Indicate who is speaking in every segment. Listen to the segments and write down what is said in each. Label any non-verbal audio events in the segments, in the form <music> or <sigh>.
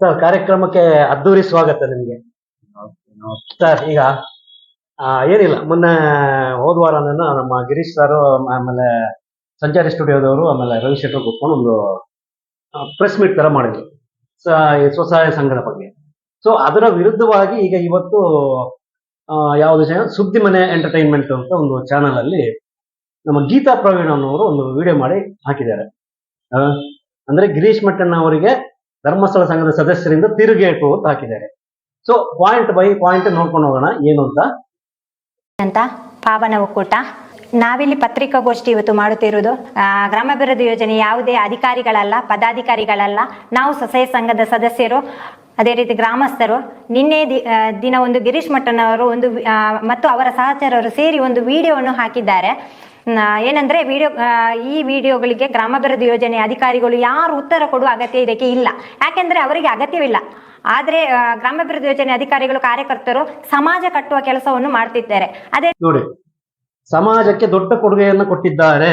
Speaker 1: Sir ಕಾರ್ಯಕ್ರಮಕ್ಕೆ ಅದ್ದೂರಿ ಸ್ವಾಗತ ನಿಮಗೆ. ಸರ್ ಈಗ ಏನಿಲ್ಲ ಮೊನ್ನೆ ಹೋದ ವಾರ ನಮ್ಮ ಗಿರೀಶ್ ಸರ್ ಆಮೇಲೆ ಸಂಚಾರಿ ಸ್ಟುಡಿಯೋದವರು ಆಮೇಲೆ ರವಿ ಶೆಟ್ಟರ್ ಕೂತ್ಕೊಂಡು ಒಂದು ಪ್ರೆಸ್ ಮೀಟ್ ತರ ಮಾಡಿದ್ರು. ಸ- ಈ ಸ್ವಸಹಾಯ ಸಂಘದ ಬಗ್ಗೆ. ಸೊ ಅದರ ವಿರುದ್ಧವಾಗಿ ಈಗ ಇವತ್ತು ಆ, ಯಾವ್ದು ಸುದ್ದಿ ಮನೆ ಎಂಟರ್ಟೈನ್ಮೆಂಟ್ ಅಂತ ಒಂದು ಚಾನಲ್ ಅಲ್ಲಿ ನಮ್ಮ ಗೀತಾ ಪ್ರವೀಣ್ ಅನ್ನೋರು ಒಂದು ವಿಡಿಯೋ ಮಾಡಿ ಹಾಕಿದ್ದಾರೆ. ಆ, ಅಂದ್ರೆ ಗಿರೀಶ್ ಮಟ್ಟಣ್ಣ ಅವರಿಗೆ ಧರ್ಮಸ್ಥಳ ಸಂಘದ ಸದಸ್ಯರಿಂದ ತಿರುಗೇಟು ಅಂತ ಹಾಕಿದ್ದಾರೆ. ಸೊ ಪಾಯಿಂಟ್ ಬೈ ಪಾಯಿಂಟ್ ನೋಡ್ಕೊಂಡು ಹೋಗೋಣ, ಏನು ಅಂತ?
Speaker 2: ಅಂತ ಪಾವನ ಒಕ್ಕೂಟ. ನಾವಿಲ್ಲಿ ಪತ್ರಿಕಾಗೋಷ್ಠಿ ಇವತ್ತು ಮಾಡುತ್ತಿರುವುದು ಗ್ರಾಮಾಭಿವೃದ್ಧಿ ಯೋಜನೆ ಯಾವುದೇ ಅಧಿಕಾರಿಗಳಲ್ಲ, ಪದಾಧಿಕಾರಿಗಳಲ್ಲ, ನಾವು ಸ್ವಸಹಾಯ ಸಂಘದ ಸದಸ್ಯರು, ಅದೇ ರೀತಿ ಗ್ರಾಮಸ್ಥರು, ನಿನ್ನೆ ದಿನ ಒಂದು ಗಿರೀಶ್ ಮಟ್ಟನವರು ಒಂದು ಮತ್ತು ಅವರ ಸಹಚರರು ಸೇರಿ ಒಂದು ವಿಡಿಯೋವನ್ನು ಹಾಕಿದ್ದಾರೆ. ಏನಂದ್ರೆ ವಿಡಿಯೋ ಈ ವಿಡಿಯೋಗಳಿಗೆ ಗ್ರಾಮಾಭಿವೃದ್ಧಿ ಯೋಜನೆ ಅಧಿಕಾರಿಗಳು ಯಾರು ಉತ್ತರ ಕೊಡುವ ಅಗತ್ಯ ಇದಕ್ಕೆ ಇಲ್ಲ. ಯಾಕೆಂದ್ರೆ ಅವರಿಗೆ ಅಗತ್ಯವಿಲ್ಲ. ಆದ್ರೆ ಗ್ರಾಮಾಭಿವೃದ್ಧಿ ಯೋಜನೆ ಅಧಿಕಾರಿಗಳು ಕಾರ್ಯಕರ್ತರು ಸಮಾಜ ಕಟ್ಟುವ ಕೆಲಸವನ್ನು ಮಾಡ್ತಿದ್ದಾರೆ. ಅದೇ
Speaker 1: ನೋಡಿ ಸಮಾಜಕ್ಕೆ ದೊಡ್ಡ ಕೊಡುಗೆಯನ್ನು ಕೊಟ್ಟಿದ್ದಾರೆ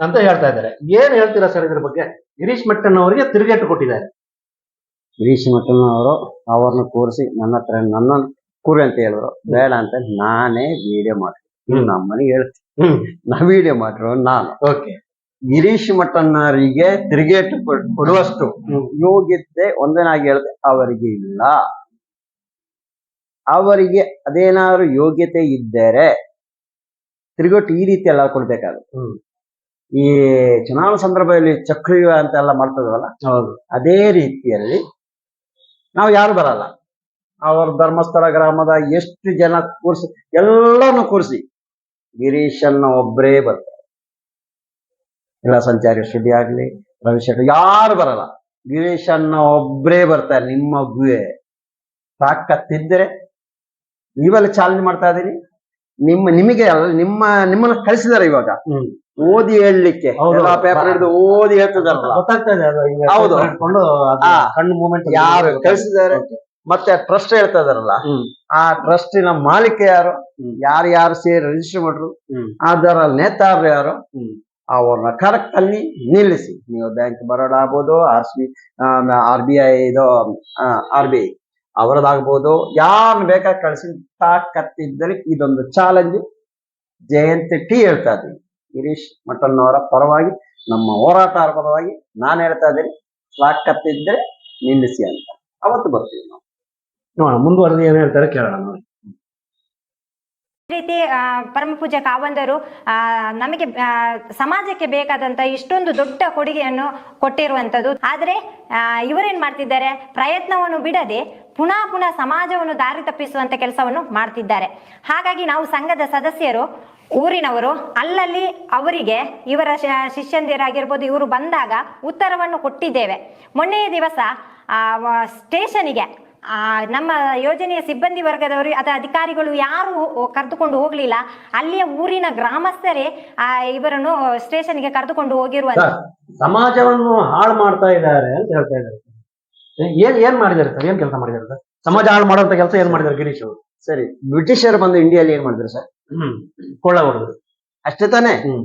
Speaker 1: ಅಂತ ಹೇಳ್ತಾ ಇದ್ದಾರೆ. ಏನ್ ಹೇಳ್ತೀರಾ ಸರ್ ಇದ್ರ ಬಗ್ಗೆ? ಗಿರೀಶ್ ಮಟ್ಟಣ್ಣ ಅವರಿಗೆ ತಿರುಗೇಟು ಕೊಟ್ಟಿದ್ದಾರೆ.
Speaker 3: ಗಿರೀಶ್ ಮಟ್ಟಣ್ಣ ಅವರು ಅವ್ರನ್ನ ಕೂರಿಸಿ ನನ್ನ ಹತ್ರ ನನ್ನ ಕೂರಿ ಅಂತ ಹೇಳಿದ್ರು. ಬೇಡ ಅಂತ ನಾನೇ ವಿಡಿಯೋ ಮಾಡ್ತೀನಿ.
Speaker 1: ಹ್ಮ್.
Speaker 3: ನಮ್ಮನೆಗೆ ಹೇಳ್ತೀನಿ. ನವೀಡೆ ಮಾಡಿರೋ ನಾನು.
Speaker 1: ಓಕೆ.
Speaker 3: ಗಿರೀಶ್ ಮಠನ್ನರಿಗೆ ತಿರುಗೇಟು ಕೊಡುವಷ್ಟು ಯೋಗ್ಯತೆ ಒಂದನಾಗಿ ಹೇಳಿದೆ ಅವರಿಗೆ ಇಲ್ಲ. ಅವರಿಗೆ ಅದೇನಾದ್ರು ಯೋಗ್ಯತೆ ಇದ್ದರೆ ತಿರುಗೇಟು ಈ ರೀತಿ ಎಲ್ಲ ಕೊಡ್ಬೇಕಾಗುತ್ತೆ. ಈ ಚುನಾವಣಾ ಸಂದರ್ಭದಲ್ಲಿ ಚಕ್ರವ್ಯೂಹ ಅಂತೆಲ್ಲ ಮಾಡ್ತದಲ್ಲ
Speaker 1: ಹೌದು.
Speaker 3: ಅದೇ ರೀತಿಯಲ್ಲಿ ನಾವು ಯಾರು ಬರಲ್ಲ. ಅವರ ಧರ್ಮಸ್ಥಳ ಗ್ರಾಮದ ಎಷ್ಟು ಜನ ಕೂರಿಸಿ ಎಲ್ಲರನ್ನು ಕೂರಿಸಿ ಗಿರೀಶನ್ನ ಒಬ್ಬರೇ ಬರ್ತಾರೆ. ಎಲ್ಲ ಸಂಚಾರಿ ಸ್ಟುಡಿಯೋ ಆಗಲಿ ರವಿಶಂಕರ್ ಯಾರು ಬರಲ್ಲ. ಗಿರೀಶನ್ನ ಒಬ್ಬರೇ ಬರ್ತಾರೆ ನಿಮ್ಮ ಗುಹೆ. ತಾಕತ್ತಿದ್ದರೆ ನೀವೆಲ್ಲ ಚಾಲನೆ ಮಾಡ್ತಾ ಇದೀನಿ ನಿಮ್ಮ ನಿಮಗೆ ಅಲ್ಲ ನಿಮ್ಮ ನಿಮ್ಮನ್ನ ಕಳಿಸಿದಾರೆ ಇವಾಗ. ಓದಿ ಹೇಳಲಿಕ್ಕೆ. ಪೇಪರ್ ಹಿಡಿದು ಓದಿ ಹೇಳ್ತಿದಾರಲ್ಲ. ಹೌದು. ಯಾರು ಕಳಿಸಿದ್ದಾರೆ? ಮತ್ತೆ ಟ್ರಸ್ಟ್ ಹೇಳ್ತಾ ಇದಾರಲ್ಲ ಆ ಟ್ರಸ್ಟಿನ ಮಾಲೀಕ ಯಾರು. ಯಾರು ಯಾರು ಸೇರಿ ರಿಜಿಸ್ಟರ್ ಮಾಡ್ರು? ಅದರ ನೇತಾರರು ಯಾರು? ಅವ್ರನ್ನ ಕರೆಕ್ಟ್ ಅಲ್ಲಿ ನಿಲ್ಲಿಸಿ. ನೀವು ಬ್ಯಾಂಕ್ ಬರೋಡ ಆಗ್ಬೋದು R C R B I ಇದು ಆರ್ ಬಿ ಐ ಅವರದಾಗ್ಬೋದು. ಯಾರನ್ನ ಬೇಕಾಗಿ ಕಳಿಸಿ ತಾಕತ್ತಿದ್ದಲ್ಲಿ ಇದೊಂದು ಚಾಲೆಂಜ್ ಜಯಂತಿ ಟಿ ಹೇಳ್ತಾ ಇದ್ದೀನಿ. ಗಿರೀಶ್ ಮಠನ್ನವರ ಪರವಾಗಿ ನಮ್ಮ ಹೋರಾಟ ಪರವಾಗಿ ನಾನು ಹೇಳ್ತಾ ಇದ್ದೀನಿ. ತಾಕತ್ತಿದ್ದರೆ ನಿಲ್ಲಿಸಿ ಅಂತ. ಅವತ್ತು ಬರ್ತೀವಿ ನಾವು.
Speaker 1: ನೋಡೋಣ, ಮುಂದುವರೆದು ಏನು ಹೇಳ್ತಾರೆ ಕೇಳೋಣ ನೋಡಿ.
Speaker 2: ರೀತಿ ಪರಮ ಪೂಜ್ಯ ಕಾವಂದರು ನಮಗೆ ಸಮಾಜಕ್ಕೆ ಬೇಕಾದಂತ ಇಷ್ಟೊಂದು ದೊಡ್ಡ ಕೊಡುಗೆಯನ್ನು ಕೊಟ್ಟಿರುವಂತದ್ದು ಆದ್ರೆ ಇವರೇನ್ ಮಾಡ್ತಿದ್ದಾರೆ? ಪ್ರಯತ್ನವನ್ನು ಬಿಡದೆ ಪುನಃ ಪುನಃ ಸಮಾಜವನ್ನು ದಾರಿ ತಪ್ಪಿಸುವಂತ ಕೆಲಸವನ್ನು ಮಾಡ್ತಿದ್ದಾರೆ. ಹಾಗಾಗಿ ನಾವು ಸಂಘದ ಸದಸ್ಯರು, ಊರಿನವರು, ಅಲ್ಲಲ್ಲಿ ಅವರಿಗೆ, ಇವರ ಶಿಷ್ಯಂದಿರಾಗಿರ್ಬೋದು, ಇವರು ಬಂದಾಗ ಉತ್ತರವನ್ನು ಕೊಟ್ಟಿದ್ದೇವೆ. ಮೊನ್ನೆಯ ದಿವಸ ಸ್ಟೇಷನಿಗೆ ನಮ್ಮ ಯೋಜನೆಯ ಸಿಬ್ಬಂದಿ ವರ್ಗದವರು ಅಥವಾ ಅಧಿಕಾರಿಗಳು ಯಾರು ಕರೆದುಕೊಂಡು ಹೋಗ್ಲಿಲ್ಲ. ಅಲ್ಲಿಯ ಊರಿನ ಗ್ರಾಮಸ್ಥರೇ ಆ, ಇವರನ್ನು ಸ್ಟೇಷನ್ಗೆ ಕರೆದುಕೊಂಡು ಹೋಗಿರುವಂತ
Speaker 1: ಸರ್ ಸಮಾಜವನ್ನು ಹಾಳು ಮಾಡ್ತಾ ಇದ್ದಾರೆ ಅಂತ ಹೇಳ್ತಾ ಇದ್ದಾರೆ. ಏನ್ ಏನ್ ಮಾಡಿದ್ದಾರೆ ಸರ್? ಏನ್ ಕೆಲಸ ಮಾಡಿದ್ದಾರೆ ಸರ್? ಸಮಾಜ ಹಾಳು ಮಾಡುವಂತ ಕೆಲಸ ಏನ್ ಮಾಡಿದ್ದಾರೆ ಗಿರೀಶ್ ಅವರು?
Speaker 3: ಸರಿ ಬ್ರಿಟಿಷರು ಬಂದು ಇಂಡಿಯಾಲಿ ಏನ್ ಮಾಡಿದ್ರು ಸರ್?
Speaker 1: ಹ್ಮ್. ಕೊಳ್ಳ ಹೊಡೆದ್ರು.
Speaker 3: ಅಷ್ಟೇ ತಾನೇ?
Speaker 1: ಹ್ಮ್.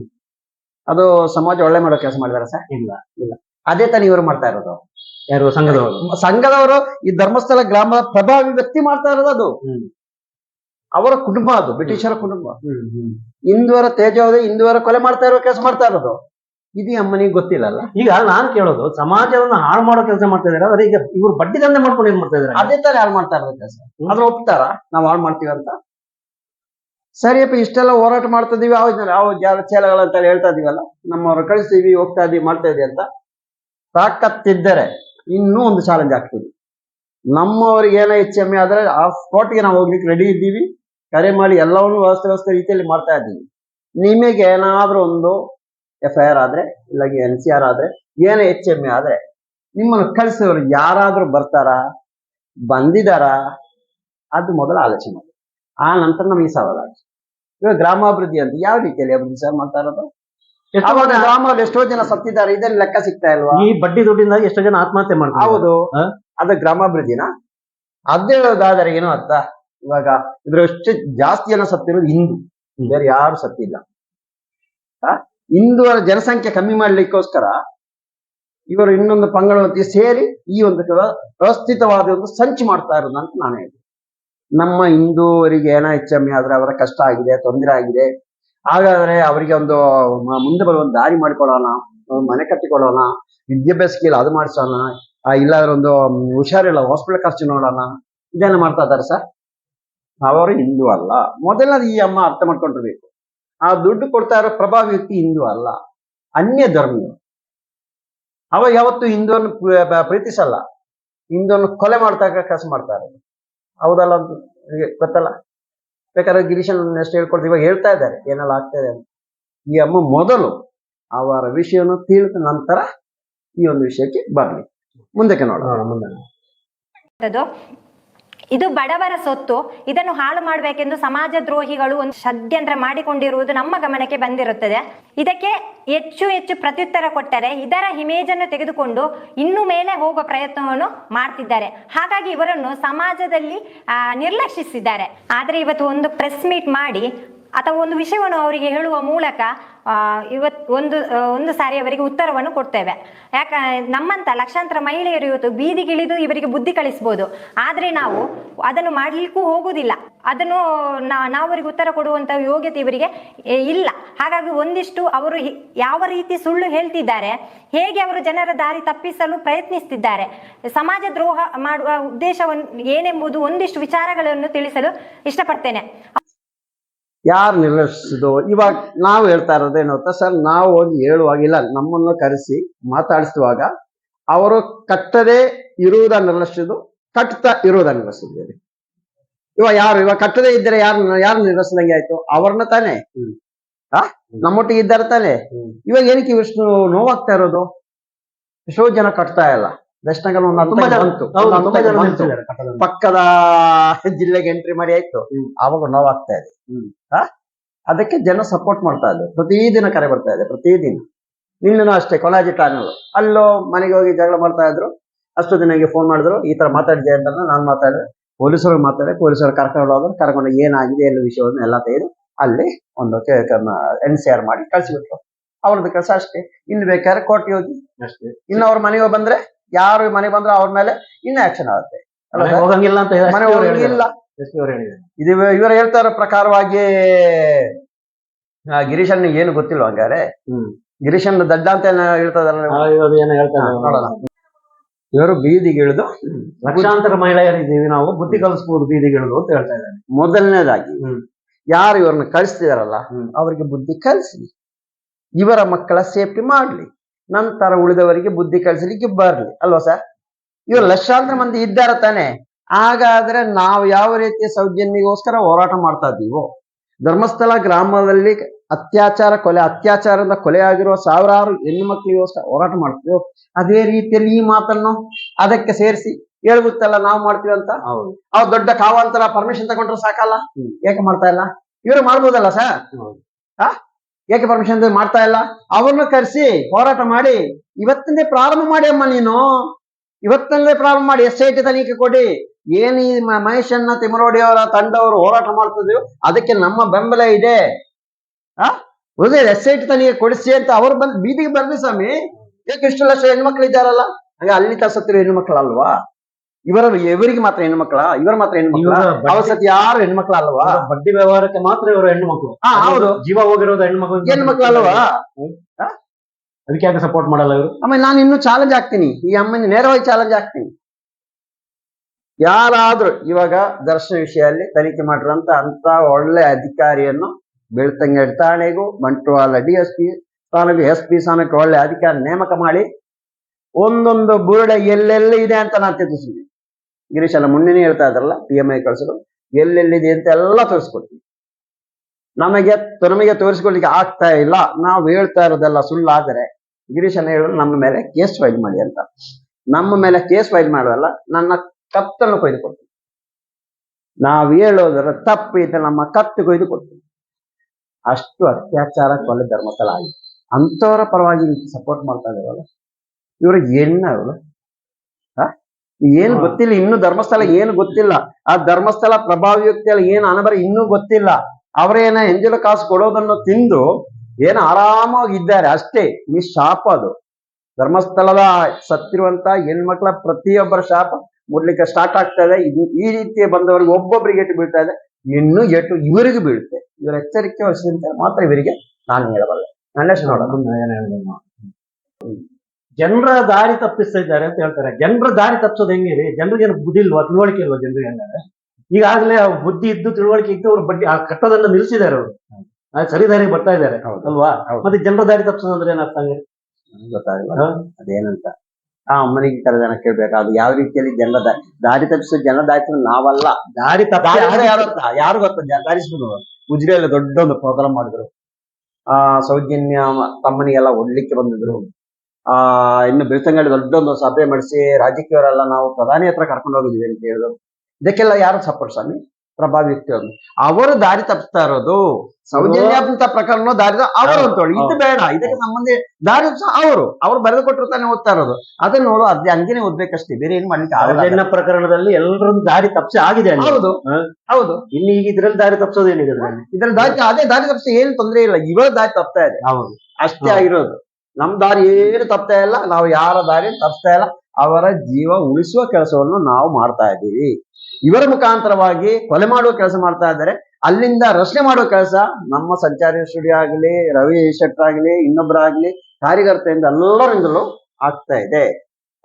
Speaker 3: ಅದು ಸಮಾಜ ಒಳ್ಳೆ ಮಾಡೋ ಕೆಲಸ ಮಾಡಿದಾರೆ ಸರ್?
Speaker 1: ಇಲ್ಲ.
Speaker 3: ಅದೇ ತಾನೇ ಇವರು ಮಾಡ್ತಾ ಇರೋದು?
Speaker 1: ಯಾರು? ಸಂಘದವರು.
Speaker 3: ಸಂಘದವರು ಈ ಧರ್ಮಸ್ಥಳ ಗ್ರಾಮದ ಪ್ರಭಾವಿ ವ್ಯಕ್ತಿ ಮಾಡ್ತಾ ಇರೋದು ಅದು. ಅವರ ಕುಟುಂಬ ಅದು ಬ್ರಿಟಿಷರ ಕುಟುಂಬ.
Speaker 1: ಇಂದುವರ ತೇಜವಾದ
Speaker 3: ಹಿಂದುವರ ಹಿಂದುವರ ಕೊಲೆ ಮಾಡ್ತಾ ಇರೋ ಕೆಲಸ ಮಾಡ್ತಾ ಇರೋದು. ಇದು ಅಮ್ಮನಿಗೆ ಗೊತ್ತಿಲ್ಲಲ್ಲ.
Speaker 1: ಈಗ ನಾನು ಕೇಳೋದು ಸಮಾಜವನ್ನ ಹಾಳು ಮಾಡೋ ಕೆಲಸ ಮಾಡ್ತಾ ಇದಾರೆ ಆದ್ರೆ ಈಗ ಇವ್ರು ಬಡ್ಡಿ ದಂಧೆ ಮಾಡ್ಕೊಂಡು ಏನ್ ಮಾಡ್ತಾ ಇದಾರೆ?
Speaker 3: ಅದೇ ತರ ಹಾಳು ಮಾಡ್ತಾ ಇರೋದು ಕೆಲಸ. ಅದ್ರ ಒಪ್ತಾರ? ನಾವ್ ಹಾಳು ಮಾಡ್ತೀವಿ ಅಂತ. ಸರಿಯಪ್ಪ ಇಷ್ಟೆಲ್ಲ ಹೋರಾಟ ಮಾಡ್ತಾ ಇದೀವಿ ಯಾವ ಚೇಲಗಳಂತ ಹೇಳ್ತಾ ಇದೀವಲ್ಲ? ನಮ್ಮವ್ರು ಕಳಿಸ್ತೀವಿ ಹೋಗ್ತಾ ಇದೀವಿ ಮಾಡ್ತಾ ಇದೀವಿ ಅಂತ. ತಾಕತ್ತಿದ್ದರೆ ಇನ್ನೂ ಒಂದು ಚಾಲೆಂಜ್ ಆಗ್ತೀವಿ ನಮ್ಮವರಿಗೆ ಏನೋ ಹೆಚ್ಚಮ್ಮೆ ಆದ್ರೆ ಆ ಸ್ಪಾಟ್ಗೆ ನಾವು ಹೋಗ್ಲಿಕ್ಕೆ ರೆಡಿ ಇದ್ದೀವಿ. ಕರೆ ಮಾಡಿ ಎಲ್ಲವನ್ನು ವ್ಯವಸ್ಥೆ ವ್ಯವಸ್ಥೆ ರೀತಿಯಲ್ಲಿ ಮಾಡ್ತಾ ಇದ್ದೀವಿ. ನಿಮಗೆ ಏನಾದರೂ ಒಂದು ಎಫ್ ಐ ಆರ್ ಆದ್ರೆ, ಇಲ್ಲ ಎನ್ ಸಿ ಆರ್ ಆದ್ರೆ ಹೆಚ್ಚು ಹೆಚ್ಚಮ್ಮೆ ಆದ್ರೆ, ನಿಮ್ಮನ್ನು ಕಳಿಸೋರು ಯಾರಾದರೂ ಬರ್ತಾರಾ? ಬಂದಿದ್ದಾರಾ ಅದು ಮೊದಲು ಆಲೋಚನೆ ಮಾಡಿ. ಆ ನಂತರ ನಮಗೆ ಸವಾಲಾಗಿ. ಇವಾಗ ಗ್ರಾಮಾಭಿವೃದ್ಧಿ ಅಂತ ಯಾವ ರೀತಿಯಲ್ಲಿ ಅಭಿವೃದ್ಧಿ ಸರ್ ಮಾಡ್ತಾ ಇರೋದು? ಗ್ರಾಮದಲ್ಲಿ ಎಷ್ಟೋ ಜನ ಸತ್ತಿದ್ದಾರೆ ಇದನ್ನ ಲೆಕ್ಕ ಸಿಗ್ತಾ ಇಲ್ವಾ?
Speaker 1: ಈ ಬಡ್ಡಿ ದುಡ್ಡಿಂದ ಎಷ್ಟೋ ಜನ ಆತ್ಮಹತ್ಯೆ ಮಾಡ್ತಾರೆ
Speaker 3: ಹೌದು. ಅದ ಗ್ರಾಮಾಭಿವೃದ್ಧಿನ? ಅದೇ ಹೇಳೋದಾದರೆ ಏನು ಅರ್ಥ? ಇವಾಗ ಇದ್ರಷ್ಟು ಜಾಸ್ತಿ ಜನ ಸತ್ತಿರೋದು ಹಿಂದೂ. ಬೇರೆ ಯಾರು ಸತ್ತಿಲ್ಲ. ಆ? ಹಿಂದುವರ ಜನಸಂಖ್ಯೆ ಕಮ್ಮಿ ಮಾಡ್ಲಿಕ್ಕೋಸ್ಕರ ಇವರು ಇನ್ನೊಂದು ಪಂಗಡದಲ್ಲಿ ಸೇರಿ ಈ ಒಂದು ವ್ಯವಸ್ಥಿತವಾದ ಒಂದು ಸಂಚು ಮಾಡ್ತಾ ಇರೋದು ಅಂತ ನಾನು ಹೇಳಿದೆ. ನಮ್ಮ ಹಿಂದೂವರಿಗೆ ಏನೋ ಹೆಚ್ಚಮ್ಮಿ ಆದ್ರೆ ಅವರ ಕಷ್ಟ ಆಗಿದೆ ತೊಂದರೆ ಆಗಿದೆ. ಹಾಗಾದ್ರೆ ಅವರಿಗೆ ಒಂದು ಮುಂದೆ ಬರುವ ಒಂದು ದಾರಿ ಮಾಡಿಕೊಡೋಣ ಮನೆ ಕಟ್ಟಿಕೊಡೋಣ ವಿದ್ಯಾಭ್ಯಾಸಕ್ಕೆ ಇಲ್ಲ ಅದು ಮಾಡಿಸೋಣ ಇಲ್ಲಾಂದ್ರೆ ಒಂದು ಹುಷಾರಿಲ್ಲ ಹಾಸ್ಪಿಟಲ್ ಖರ್ಚು ನೋಡೋಣ ಇದನ್ನ ಮಾಡ್ತಾ ಇದ್ದಾರೆ ಸರ್? ಅವರು ಹಿಂದೂ ಅಲ್ಲ. ಮೊದಲನೇದು ಈ ಅಮ್ಮ ಅರ್ಥ ಮಾಡ್ಕೊಂಡಿರ್ಬೇಕು. ಆ ದುಡ್ಡು ಕೊಡ್ತಾ ಇರೋ ಪ್ರಭಾವಿ ವ್ಯಕ್ತಿ ಹಿಂದೂ ಅಲ್ಲ. ಅನ್ಯ ಧರ್ಮೀಯ. ಅವ ಯಾವತ್ತು ಹಿಂದೂವನ್ನು ಪ್ರ- ಪ್ರ- ಪ್ರೀತಿಸಲ್ಲ. ಹಿಂದೂವನ್ನು ಕೊಲೆ ಮಾಡ್ತಾ ಕೆಲಸ ಮಾಡ್ತಾರೆ ಹೌದಲ್ಲ ಅಂತ ಗೊತ್ತಲ್ಲ? ಬೇಕಾದ್ರೆ ಗಿರೀಶನ್ ಎಷ್ಟು ಹೇಳ್ಕೊಡ್ತೀವಿ. ಇವಾಗ ಹೇಳ್ತಾ ಇದ್ದಾರೆ. ಏನೆಲ್ಲ ಆಗ್ತಾ ಇದೆ ಅಂತ. ಈ ಅಮ್ಮ ಮೊದಲು ಅವರ ವಿಷಯವನ್ನು ತಿಳಿದ ನಂತರ ಈ ಒಂದು ವಿಷಯಕ್ಕೆ ಬರಲಿ. ಮುಂದಕ್ಕೆ ನೋಡೋಣ.
Speaker 1: ನೋಡೋಣ ಮುಂದೆ.
Speaker 2: ಅದು ಇದು ಬಡವರ ಸೊತ್ತು. ಇದನ್ನು ಹಾಳು ಮಾಡಬೇಕೆಂದು ಸಮಾಜ ದ್ರೋಹಿಗಳು ಒಂದು ಷಡ್ಯಂತ್ರ ಮಾಡಿಕೊಂಡಿರುವುದು ನಮ್ಮ ಗಮನಕ್ಕೆ ಬಂದಿರುತ್ತದೆ. ಇದಕ್ಕೆ ಹೆಚ್ಚು ಹೆಚ್ಚು ಪ್ರತ್ಯುತ್ತರ ಕೊಟ್ಟರೆ ಇದರ ಇಮೇಜನ್ನು ತೆಗೆದುಕೊಂಡು ಇನ್ನು ಮೇಲೆ ಹೋಗುವ ಪ್ರಯತ್ನವನ್ನು ಮಾಡ್ತಿದ್ದಾರೆ. ಹಾಗಾಗಿ ಇವರನ್ನು ಸಮಾಜದಲ್ಲಿ ನಿರ್ಲಕ್ಷಿಸಿದ್ದಾರೆ. ಆದರೆ ಇವತ್ತು ಒಂದು ಪ್ರೆಸ್ ಮೀಟ್ ಮಾಡಿ ಅಥವಾ ಒಂದು ವಿಷಯವನ್ನು ಅವರಿಗೆ ಹೇಳುವ ಮೂಲಕ ಆ, ಇವತ್ ಒಂದು ಒಂದು ಸಾರಿ ಅವರಿಗೆ ಉತ್ತರವನ್ನು ಕೊಡ್ತೇವೆ. ಯಾಕ ನಮ್ಮಂತ ಲಕ್ಷಾಂತರ ಮಹಿಳೆಯರು ಇವತ್ತು ಬೀದಿಗಿಳಿದು ಇವರಿಗೆ ಬುದ್ಧಿ ಕಳಿಸ್ಬೋದು. ಆದರೆ ನಾವು ಅದನ್ನು ಮಾಡಲಿಕ್ಕೂ ಹೋಗುವುದಿಲ್ಲ ಅದನ್ನು ನಾವು ಅವರಿಗೆ ಉತ್ತರ ಕೊಡುವಂತ ಯೋಗ್ಯತೆ ಇವರಿಗೆ ಇಲ್ಲ. ಹಾಗಾಗಿ ಒಂದಿಷ್ಟು ಅವರು ಯಾವ ರೀತಿ ಸುಳ್ಳು ಹೇಳ್ತಿದ್ದಾರೆ ಹೇಗೆ ಅವರು ಜನರ ದಾರಿ ತಪ್ಪಿಸಲು ಪ್ರಯತ್ನಿಸ್ತಿದ್ದಾರೆ ಸಮಾಜ ದ್ರೋಹ ಮಾಡುವ ಉದ್ದೇಶವನ್ನು ಏನೆಂಬುದು ಒಂದಿಷ್ಟು ವಿಚಾರಗಳನ್ನು ತಿಳಿಸಲು ಇಷ್ಟಪಡ್ತೇನೆ.
Speaker 3: ಯಾರು ನಿರ್ಲಕ್ಷಿಸಿದ್ರು ಇವಾಗ ನಾವು ಹೇಳ್ತಾ ಇರೋದೇನು ಗೊತ್ತಾ ಸರ್ ನಾವು ಹೋಗಿ ಹೇಳುವಾಗಿಲ್ಲ ನಮ್ಮನ್ನು ಕರೆಸಿ ಮಾತಾಡಿಸುವಾಗ ಅವರು ಕಟ್ಟದೇ ಇರುವುದ ನಿರ್ಲಕ್ಷಿಸಿದ್ರು ಕಟ್ತಾ ಇರುವುದ ನಿರ್ಲಕ್ಷಿಸಿದ್ದೇವೆ. ಇವಾಗ ಯಾರು ಇವಾಗ ಕಟ್ಟದೇ ಇದ್ದರೆ ಯಾರು ಯಾರು ನಿರ್ಲಕ್ಷಿಸಿದಂಗೆ ಆಯ್ತು? ಅವ್ರನ್ನ ತಾನೇ. ಆ? ನಮ್ಮೊಟ್ಟಿಗೆ ಇದ್ದಾರೆ ತಾನೇ? ಇವಾಗ ಏನಕ್ಕೆ ವಿಷ್ಣು ನೋವಾಗ್ತಾ ಇರೋದು? ಎಷ್ಟೋ ಜನ ಕಟ್ತಾ ಇಲ್ಲ. ದರ್ಶನಗಳು ಬೆಂಗಾಲ್
Speaker 1: ತುಂಬಾ ಜನ
Speaker 3: ಬಂತು.
Speaker 1: ಹೌದು,
Speaker 3: ಒಂದು
Speaker 1: ತುಂಬಾ ಜನ ನಿಲ್ಸಿದ್ದಾರೆ ಕಟ್ಟಡದಲ್ಲಿ.
Speaker 3: ಪಕ್ಕದ ಜಿಲ್ಲೆಗೆ ಎಂಟ್ರಿ ಮಾಡಿ ಆಯ್ತು.
Speaker 1: ಹ್ಮ್.
Speaker 3: ಆವಾಗ ನೋವಾಗ್ತಾ ಇದೆ.
Speaker 1: ಹ್ಮ್.
Speaker 3: ಅದಕ್ಕೆ ಜನ ಸಪೋರ್ಟ್ ಮಾಡ್ತಾ ಇದ್ದಾರೆ. ಪ್ರತಿದಿನ ಕರೆ ಬರ್ತಾ ಇದೆ ಪ್ರತಿದಿನ ನಿನ್ನೂ ಅಷ್ಟೇ ಕೊಲಾಜಿ ಟಾನಲ್ ಅಲ್ಲೋ ಮನೆಗೆ ಹೋಗಿ ಜಗಳ ಮಾಡ್ತಾ ಇದ್ರು. ಅಷ್ಟು ದಿನಗೆ ಫೋನ್ ಮಾಡಿದ್ರು. ಈ ತರ ಮಾತಾಡಿದೆ ಅಂತ ನಾನು ಮಾತಾಡಿದೆ. ಪೊಲೀಸರು ಮಾತಾಡಿ ಪೊಲೀಸರು ಕರ್ಕೊಂಡು ಹೋದ್ರು. ಕರ್ಕೊಂಡು ಏನಾಗಿದೆ ಎಲ್ಲ ವಿಷಯವನ್ನು ಎಲ್ಲ ತೆಗೆದು ಅಲ್ಲಿ ಒಂದು ಎನ್ ಸಿ ಆರ್ ಮಾಡಿ ಕಳ್ಸಿಬಿಟ್ರು. ಅವ್ರದ್ದು ಕೆಲಸ ಅಷ್ಟೇ. ಇನ್ನು ಬೇಕಾದ್ರೆ ಕೋರ್ಟ್ಗೆ ಹೋಗಿ.
Speaker 1: ಅಷ್ಟೇ.
Speaker 3: ಇನ್ನು ಅವ್ರ ಮನೆಗೆ ಬಂದ್ರೆ ಯಾರು ಮನೆ ಬಂದ್ರೆ ಅವ್ರ ಮೇಲೆ ಇನ್ನೂ ಆಕ್ಷನ್ ಆಗುತ್ತೆ.
Speaker 1: ಹೋಗಂಗಿಲ್ಲ ಅಂತ
Speaker 3: ಮನೆ. ಇದು ಇವರು ಹೇಳ್ತಾರ ಪ್ರಕಾರವಾಗಿ ಗಿರೀಶನ್ ಏನು ಗೊತ್ತಿಲ್ಲ ಹಂಗಾರೆ. ಗಿರೀಶನ್ ದಡ್ಡ ಅಂತ ಏನೋ ಹೇಳ್ತದಲ್ಲ ಇವರು ಬೀದಿಗೆ ಇಳಿದು
Speaker 1: ಲಕ್ಷಾಂತರ ಮಹಿಳೆಯರಿದ್ದೀವಿ ನಾವು ಬುದ್ಧಿ ಕಲಿಸ್ಬೋದು ಬೀದಿಗಿಳಿದು ಅಂತ ಹೇಳ್ತಾ ಇದ್ದಾರೆ.
Speaker 3: ಮೊದಲನೇದಾಗಿ ಯಾರು ಇವ್ರನ್ನ ಕಳಿಸ್ತಿದಾರಲ್ಲ
Speaker 1: ಹ್ಮ್.
Speaker 3: ಅವರಿಗೆ ಬುದ್ಧಿ ಕಲಿಸಿ ಇವರ ಮಕ್ಕಳ ಸೇಫ್ಟಿ ಮಾಡ್ಲಿ. ನಂತರ ಉಳಿದವರಿಗೆ ಬುದ್ಧಿ ಕಲಿಸಲಿಕ್ಕೆ ಬರಲಿ. ಅಲ್ವಾ ಸರ್ ಇವರು ಲಕ್ಷಾಂತರ ಮಂದಿ ಇದ್ದಾರೆ ತಾನೆ. ಹಾಗಾದ್ರೆ ನಾವು ಯಾವ ರೀತಿಯ ಸೌಜನ್ಯಗೋಸ್ಕರ ಹೋರಾಟ ಮಾಡ್ತಾ ಇದ್ದೀವೋ? ಧರ್ಮಸ್ಥಳ ಗ್ರಾಮದಲ್ಲಿ ಅತ್ಯಾಚಾರ ಕೊಲೆ ಅತ್ಯಾಚಾರದ ಕೊಲೆ ಆಗಿರುವ ಸಾವಿರಾರು ಹೆಣ್ಣು ಮಕ್ಕಳಿಗೋಸ್ಕರ ಹೋರಾಟ ಮಾಡ್ತೀವೋ? ಅದೇ ರೀತಿಯಲ್ಲಿ ಈ ಮಾತನ್ನು ಅದಕ್ಕೆ ಸೇರಿಸಿ ಹೇಳ್ಗುತ್ತಲ್ಲ ನಾವು ಮಾಡ್ತೀವಿ ಅಂತ?
Speaker 1: ಅವ್ರು
Speaker 3: ಅವ್ ದೊಡ್ಡ ಕಾವಾಂತರ ಪರ್ಮಿಷನ್ ತಗೊಂಡ್ರೆ ಸಾಕಲ್ಲ?
Speaker 1: ಯಾಕೆ
Speaker 3: ಏಕೆ ಮಾಡ್ತಾ ಇಲ್ಲ? ಇವರು ಮಾಡ್ಬೋದಲ್ಲ ಸರ್
Speaker 1: ಹೌದು.
Speaker 3: ಏಕೆ ಪರ್ಮಿಷನ್ ಮಾಡ್ತಾ ಇಲ್ಲ? ಅವ್ರನ್ನ ಕರೆಸಿ ಹೋರಾಟ ಮಾಡಿ. ಇವತ್ತಿಂದೇ ಪ್ರಾರಂಭ ಮಾಡಿ ಅಮ್ಮ ನೀನು. ಇವತ್ತಿಂದೇ ಪ್ರಾರಂಭ ಮಾಡಿ. ಎಸ್ ಐ ಟಿ ತನಿಖೆ ಕೊಡಿ. ಏನು ಈ ಮಹೇಶನ್ನ ತಿಮರೋಡಿಯವರ ತಂಡವರು ಹೋರಾಟ ಮಾಡ್ತಿದ್ದೀವಿ ಅದಕ್ಕೆ ನಮ್ಮ ಬೆಂಬಲ ಇದೆ. ಆ? ಎಸ್ ಐ ಟಿ ತನಿಖೆ ಕೊಡಿಸಿ ಅಂತ ಅವ್ರು ಬಂದ್ ಬೀದಿಗೆ ಬರ್ಲಿ ಸ್ವಾಮಿ. ಯಾಕೆ ಇಷ್ಟು ಲಕ್ಷ ಹೆಣ್ಮಕ್ಳು ಇದ್ದಾರಲ್ಲ? ಹಾಗೆ ಅಲ್ಲಿ ತಸತ್ತಿರೋ ಹೆಣ್ಮಕ್ಳಲ್ವಾ? ಇವರ ಇವರಿಗೆ ಮಾತ್ರ ಹೆಣ್ಮಕ್ಳ? ಇವರ ಮಾತ್ರ ಹೆಣ್ಮಕ್ಳ? ಅವಸತಿ ಯಾರು ಹೆಣ್ಮಕ್ಳ ಅಲ್ವಾ?
Speaker 1: ಬಡ್ಡಿ ವ್ಯವಹಾರಕ್ಕೆ ಮಾತ್ರ ಇವರು
Speaker 3: ಹೆಣ್ಮಕ್ಳು. ಹೌದು.
Speaker 1: ಜೀವ ಹೋಗಿರೋದು ಹೆಣ್ಮಕ್ಳು ಮಕ್ಕಳು
Speaker 3: ಹೆಣ್ಮಕ್ಳು ಅಲ್ವಾ?
Speaker 1: ಅದಕ್ಕೆ ಯಾಕೆ ಸಪೋರ್ಟ್ ಮಾಡಲ್ಲ ಇವರು?
Speaker 3: ಆಮೇಲೆ ನಾನು ಇನ್ನೂ ಚಾಲೆಂಜ್ ಆಗ್ತೀನಿ ಈ ಅಮ್ಮನ ನೇರವಾಗಿ ಚಾಲೆಂಜ್ ಆಗ್ತೀನಿ ಯಾರಾದ್ರೂ ಇವಾಗ ದರ್ಶನ ವಿಷಯದಲ್ಲಿ ತನಿಖೆ ಮಾಡಿರಂತ ಅಂತ ಒಳ್ಳೆ ಅಧಿಕಾರಿಯನ್ನು ಬೆಳ್ತಂಗಡಿ ಠಾಣೆಗೂ ಬಂಟ್ವಾಳ ಡಿ ಎಸ್ ಪಿ ಸ್ಥಾನಕ್ಕೆ ಎಸ್ ಪಿ ಸ್ಥಾನಕ್ಕೆ ಒಳ್ಳೆ ಅಧಿಕಾರಿ ನೇಮಕ ಮಾಡಿ ಒಂದೊಂದು ಬುರುಡೆ ಎಲ್ಲೆಲ್ಲಿ ಇದೆ ಅಂತ ನಾನು ತಿಳಿಸ್ತೀನಿ ಗಿರೀಶ್ ಅಲ್ಲ ಹೇಳ್ತಾ ಇದ್ರಲ್ಲ ಪಿ ಎಂ ಐ ಕಳಿಸಲು ಎಲ್ಲೆಲ್ಲಿದೆ ಅಂತ ಎಲ್ಲ ತೋರಿಸ್ಕೊಡ್ತೀವಿ ನಮಗೆ ನಮಗೆ ತೋರಿಸ್ಕೊಳ್ಲಿಕ್ಕೆ ಆಗ್ತಾ ಇಲ್ಲ. ನಾವು ಹೇಳ್ತಾ ಇರೋದೆಲ್ಲ ಸುಳ್ಳಾದರೆ ಗಿರೀಶನ ಹೇಳಿದ್ರು, ನಮ್ಮ ಮೇಲೆ ಕೇಸ್ ಫೈಲ್ ಮಾಡಿ ಅಂತ. ನಮ್ಮ ಮೇಲೆ ಕೇಸ್ ಫೈಲ್ ಮಾಡುವಲ್ಲ, ನನ್ನ ಕತ್ತನ್ನು ಕೊಯ್ದು ಕೊಡ್ತೀನಿ. ನಾವು ಹೇಳೋದರ ತಪ್ಪು ಇದೆ, ನಮ್ಮ ಕತ್ತು ಕೊಯ್ದು ಕೊಡ್ತೀವಿ ಅಷ್ಟು ಅತ್ಯಾಚಾರ ಕೊಲೆ ಧರ್ಮಸ್ಥಳ ಆಗಿದೆ. ಅಂಥವರ ಪರವಾಗಿ ಸಪೋರ್ಟ್ ಮಾಡ್ತಾ ಇದ್ದಾರಲ್ಲ, ಇವರು ಹೆಣ್ಣ ಏನು ಗೊತ್ತಿಲ್ಲ ಇನ್ನು ಧರ್ಮಸ್ಥಳ ಏನು ಗೊತ್ತಿಲ್ಲ. ಆ ಧರ್ಮಸ್ಥಳ ಪ್ರಭಾವಿಯುಕ್ತಿಯಲ್ಲಿ ಏನು ಅನಬರ ಇನ್ನೂ ಗೊತ್ತಿಲ್ಲ. ಅವರೇನ ಎಂಜಲ ಕಾಸು ಕೊಡೋದನ್ನು ತಿಂದು ಏನು ಆರಾಮಾಗಿ ಇದ್ದಾರೆ ಅಷ್ಟೇ ಈ ಶಾಪ ಅದು. ಧರ್ಮಸ್ಥಳದ ಸತ್ತಿರುವಂತ ಹೆಣ್ಮಕ್ಳ ಪ್ರತಿಯೊಬ್ಬರ ಶಾಪ ಮುಡ್ಲಿಕ್ಕೆ ಸ್ಟಾರ್ಟ್ ಆಗ್ತಾ ಇದೆ. ಇದು ಈ ರೀತಿ ಬಂದವರಿಗೆ ಒಬ್ಬೊಬ್ಬರಿಗೆ ಏಟು ಬೀಳ್ತಾ ಇದೆ. ಇನ್ನು ಎಟ್ಟು ಇವರಿಗೂ ಬೀಳುತ್ತೆ. ಇವರ ಎಚ್ಚರಿಕೆ ವಹಿಸಿದಂತೆ ಮಾತ್ರ ಇವರಿಗೆ ನಾನು ಹೇಳಬಲ್ಲೆ. ನನ್ನೆಷ್ಟು ನೋಡೋಣ.
Speaker 1: ಜನರ ದಾರಿ ತಪ್ಪಿಸ್ತಾ ಇದ್ದಾರೆ ಅಂತ ಹೇಳ್ತಾರೆ. ಜನರ ದಾರಿ ತಪ್ಪಿಸೋದು ಹೆಂಗೆ ಜನರಿಗೆ ಏನು ಬುದ್ಧಿ ಇಲ್ವಾ? ತಿಳುವಳಿಕೆ ಇಲ್ವಾ ಜನರಿಗೆ ಹಂಗಾರೆ ಈಗಾಗಲೇ ಬುದ್ಧಿ ಇದ್ದು ತಿಳುವಳಿಕೆ ಇದ್ದು ಅವ್ರು ಬಡ್ಡಿ ಆ ಕಟ್ಟೋದನ್ನ ನಿಲ್ಸಿದ್ದಾರೆ ಅವರು. ಸರಿ ದಾರಿಗೆ ಬರ್ತಾ ಇದ್ದಾರೆ. ಅಲ್ವಾ. ಮತ್ತೆ ಜನರ ದಾರಿ ತಪ್ಪಿಸೋದು ಅಂದ್ರೆ ಏನರ್ಥ ಹಂಗೆ
Speaker 3: ಗೊತ್ತಾಗಿಲ್ಲ. ಅದೇನಂತ? ಆ ಅಮ್ಮನಿಗೆ ಕರೆದನ ಕೇಳ್ಬೇಕು ಅದು ಯಾವ ರೀತಿಯಲ್ಲಿ ಜನರ ದಾರಿ ತಪ್ಪಿಸೋ ಜನ ದಾರಿ ತಪ್ಪಿಸೋದು ನಾವಲ್ಲ.
Speaker 1: ದಾರಿ ತಪ್ಪಿ
Speaker 3: ದಾರಿ ಯಾರು? ಯಾರು ಗೊತ್ತ? ದಾರಿಸ್ಬೋದು ಉಜ್ರೆಯಲ್ಲಿ ದೊಡ್ಡ ಒಂದು ಪ್ರೋಗ್ರಾಮ್ ಮಾಡಿದ್ರು. ಆ ಸೌಜನ್ಯ ತಮ್ಮನಿಗೆಲ್ಲ ಒಡ್ಲಿಕ್ಕೆ ಬಂದಿದ್ರು. ಆ ಇನ್ನು ಬೆಳ್ತಂಗಡಿ ದೊಡ್ಡೊಂದು ಸಭೆ ಮಾಡಿಸಿ ರಾಜಕೀಯವರೆಲ್ಲ ನಾವು ಪ್ರಧಾನಿ ಹತ್ರ ಕರ್ಕೊಂಡು ಹೋಗಿದ್ವಿ ಅಂತ ಹೇಳಿದ್ರು. ಇದಕ್ಕೆಲ್ಲ ಯಾರು ಸಪೋರ್ಟ್ ಸ್ವಾಮಿ? ಪ್ರಭಾವಿ ವ್ಯಕ್ತಿ ಅವರು. ದಾರಿ ತಪ್ಪಿಸ್ತಾ ಇರೋದು. ಸೌಜನ್ಯಾತ್ಮಕ ಪ್ರಕರಣ ದಾರಿ ಅವರು
Speaker 1: ಹೌದು,
Speaker 3: ಅಂತ ಹೇಳಿ ಇದು ಬೇಡ. ಇದಕ್ಕೆ ಸಂಬಂಧ ದಾರಿ ಅವರು. ಅವ್ರು ಬರೆದು ಕೊಟ್ಟಿರ್ತಾನೆ ಓದ್ತಾ ಇರೋದು. ಅದನ್ನ ನೋಡು. ಅದೇ ಹಂಗೇನೆ ಓದ್ಬೇಕಷ್ಟೇ. ಬೇರೆ ಏನ್ ಮಾಡ್ಲಿಕ್ಕೆ.
Speaker 1: ಸೌಜನ್ಯ ಪ್ರಕರಣದಲ್ಲಿ ಎಲ್ಲರೂ ದಾರಿ ತಪ್ಪಿಸಿ ಆಗಿದೆ
Speaker 3: ಹೌದು? ಹೌದು.
Speaker 1: ಇಲ್ಲಿ ಈಗ ಇದ್ರಲ್ಲಿ ದಾರಿ ತಪ್ಪಿಸೋದೇನಿದೆ
Speaker 3: ಇದ್ರಲ್ಲಿ ದಾರಿ ಅದೇ ದಾರಿ ತಪ್ಪಿಸಿ ಏನು ತೊಂದರೆ ಇಲ್ಲ. ಇವಾಗ ದಾರಿ ತಪ್ತಾ ಇದೆ.
Speaker 1: ಹೌದು.
Speaker 3: ಅಷ್ಟೇ. ಆಗಿರೋದು. ನಮ್ ದಾರಿ ಏನು ತಪ್ತಾ ಇಲ್ಲ ನಾವು ಯಾರ ದಾರಿ ತಪ್ತಾ ಇಲ್ಲ ಅವರ ಜೀವ ಉಳಿಸುವ ಕೆಲಸವನ್ನು ನಾವು ಮಾಡ್ತಾ ಇದ್ದೀವಿ. ಇವರ ಮುಖಾಂತರವಾಗಿ ಕೊಲೆ ಮಾಡುವ ಕೆಲಸ ಮಾಡ್ತಾ ಇದ್ದಾರೆ. ಅಲ್ಲಿಂದ ರಚನೆ ಮಾಡುವ ಕೆಲಸ ನಮ್ಮ ಸಂಚಾರಿ ಸ್ಟುಡಿಯೋ ಆಗಲಿ ರವಿ ಶೆಟ್ಟರ್ ಆಗಲಿ ಇನ್ನೊಬ್ಬರಾಗ್ಲಿ ಕಾರ್ಯಕರ್ತೆಯಿಂದ ಎಲ್ಲರಿಂದಲೂ ಆಗ್ತಾ ಇದೆ.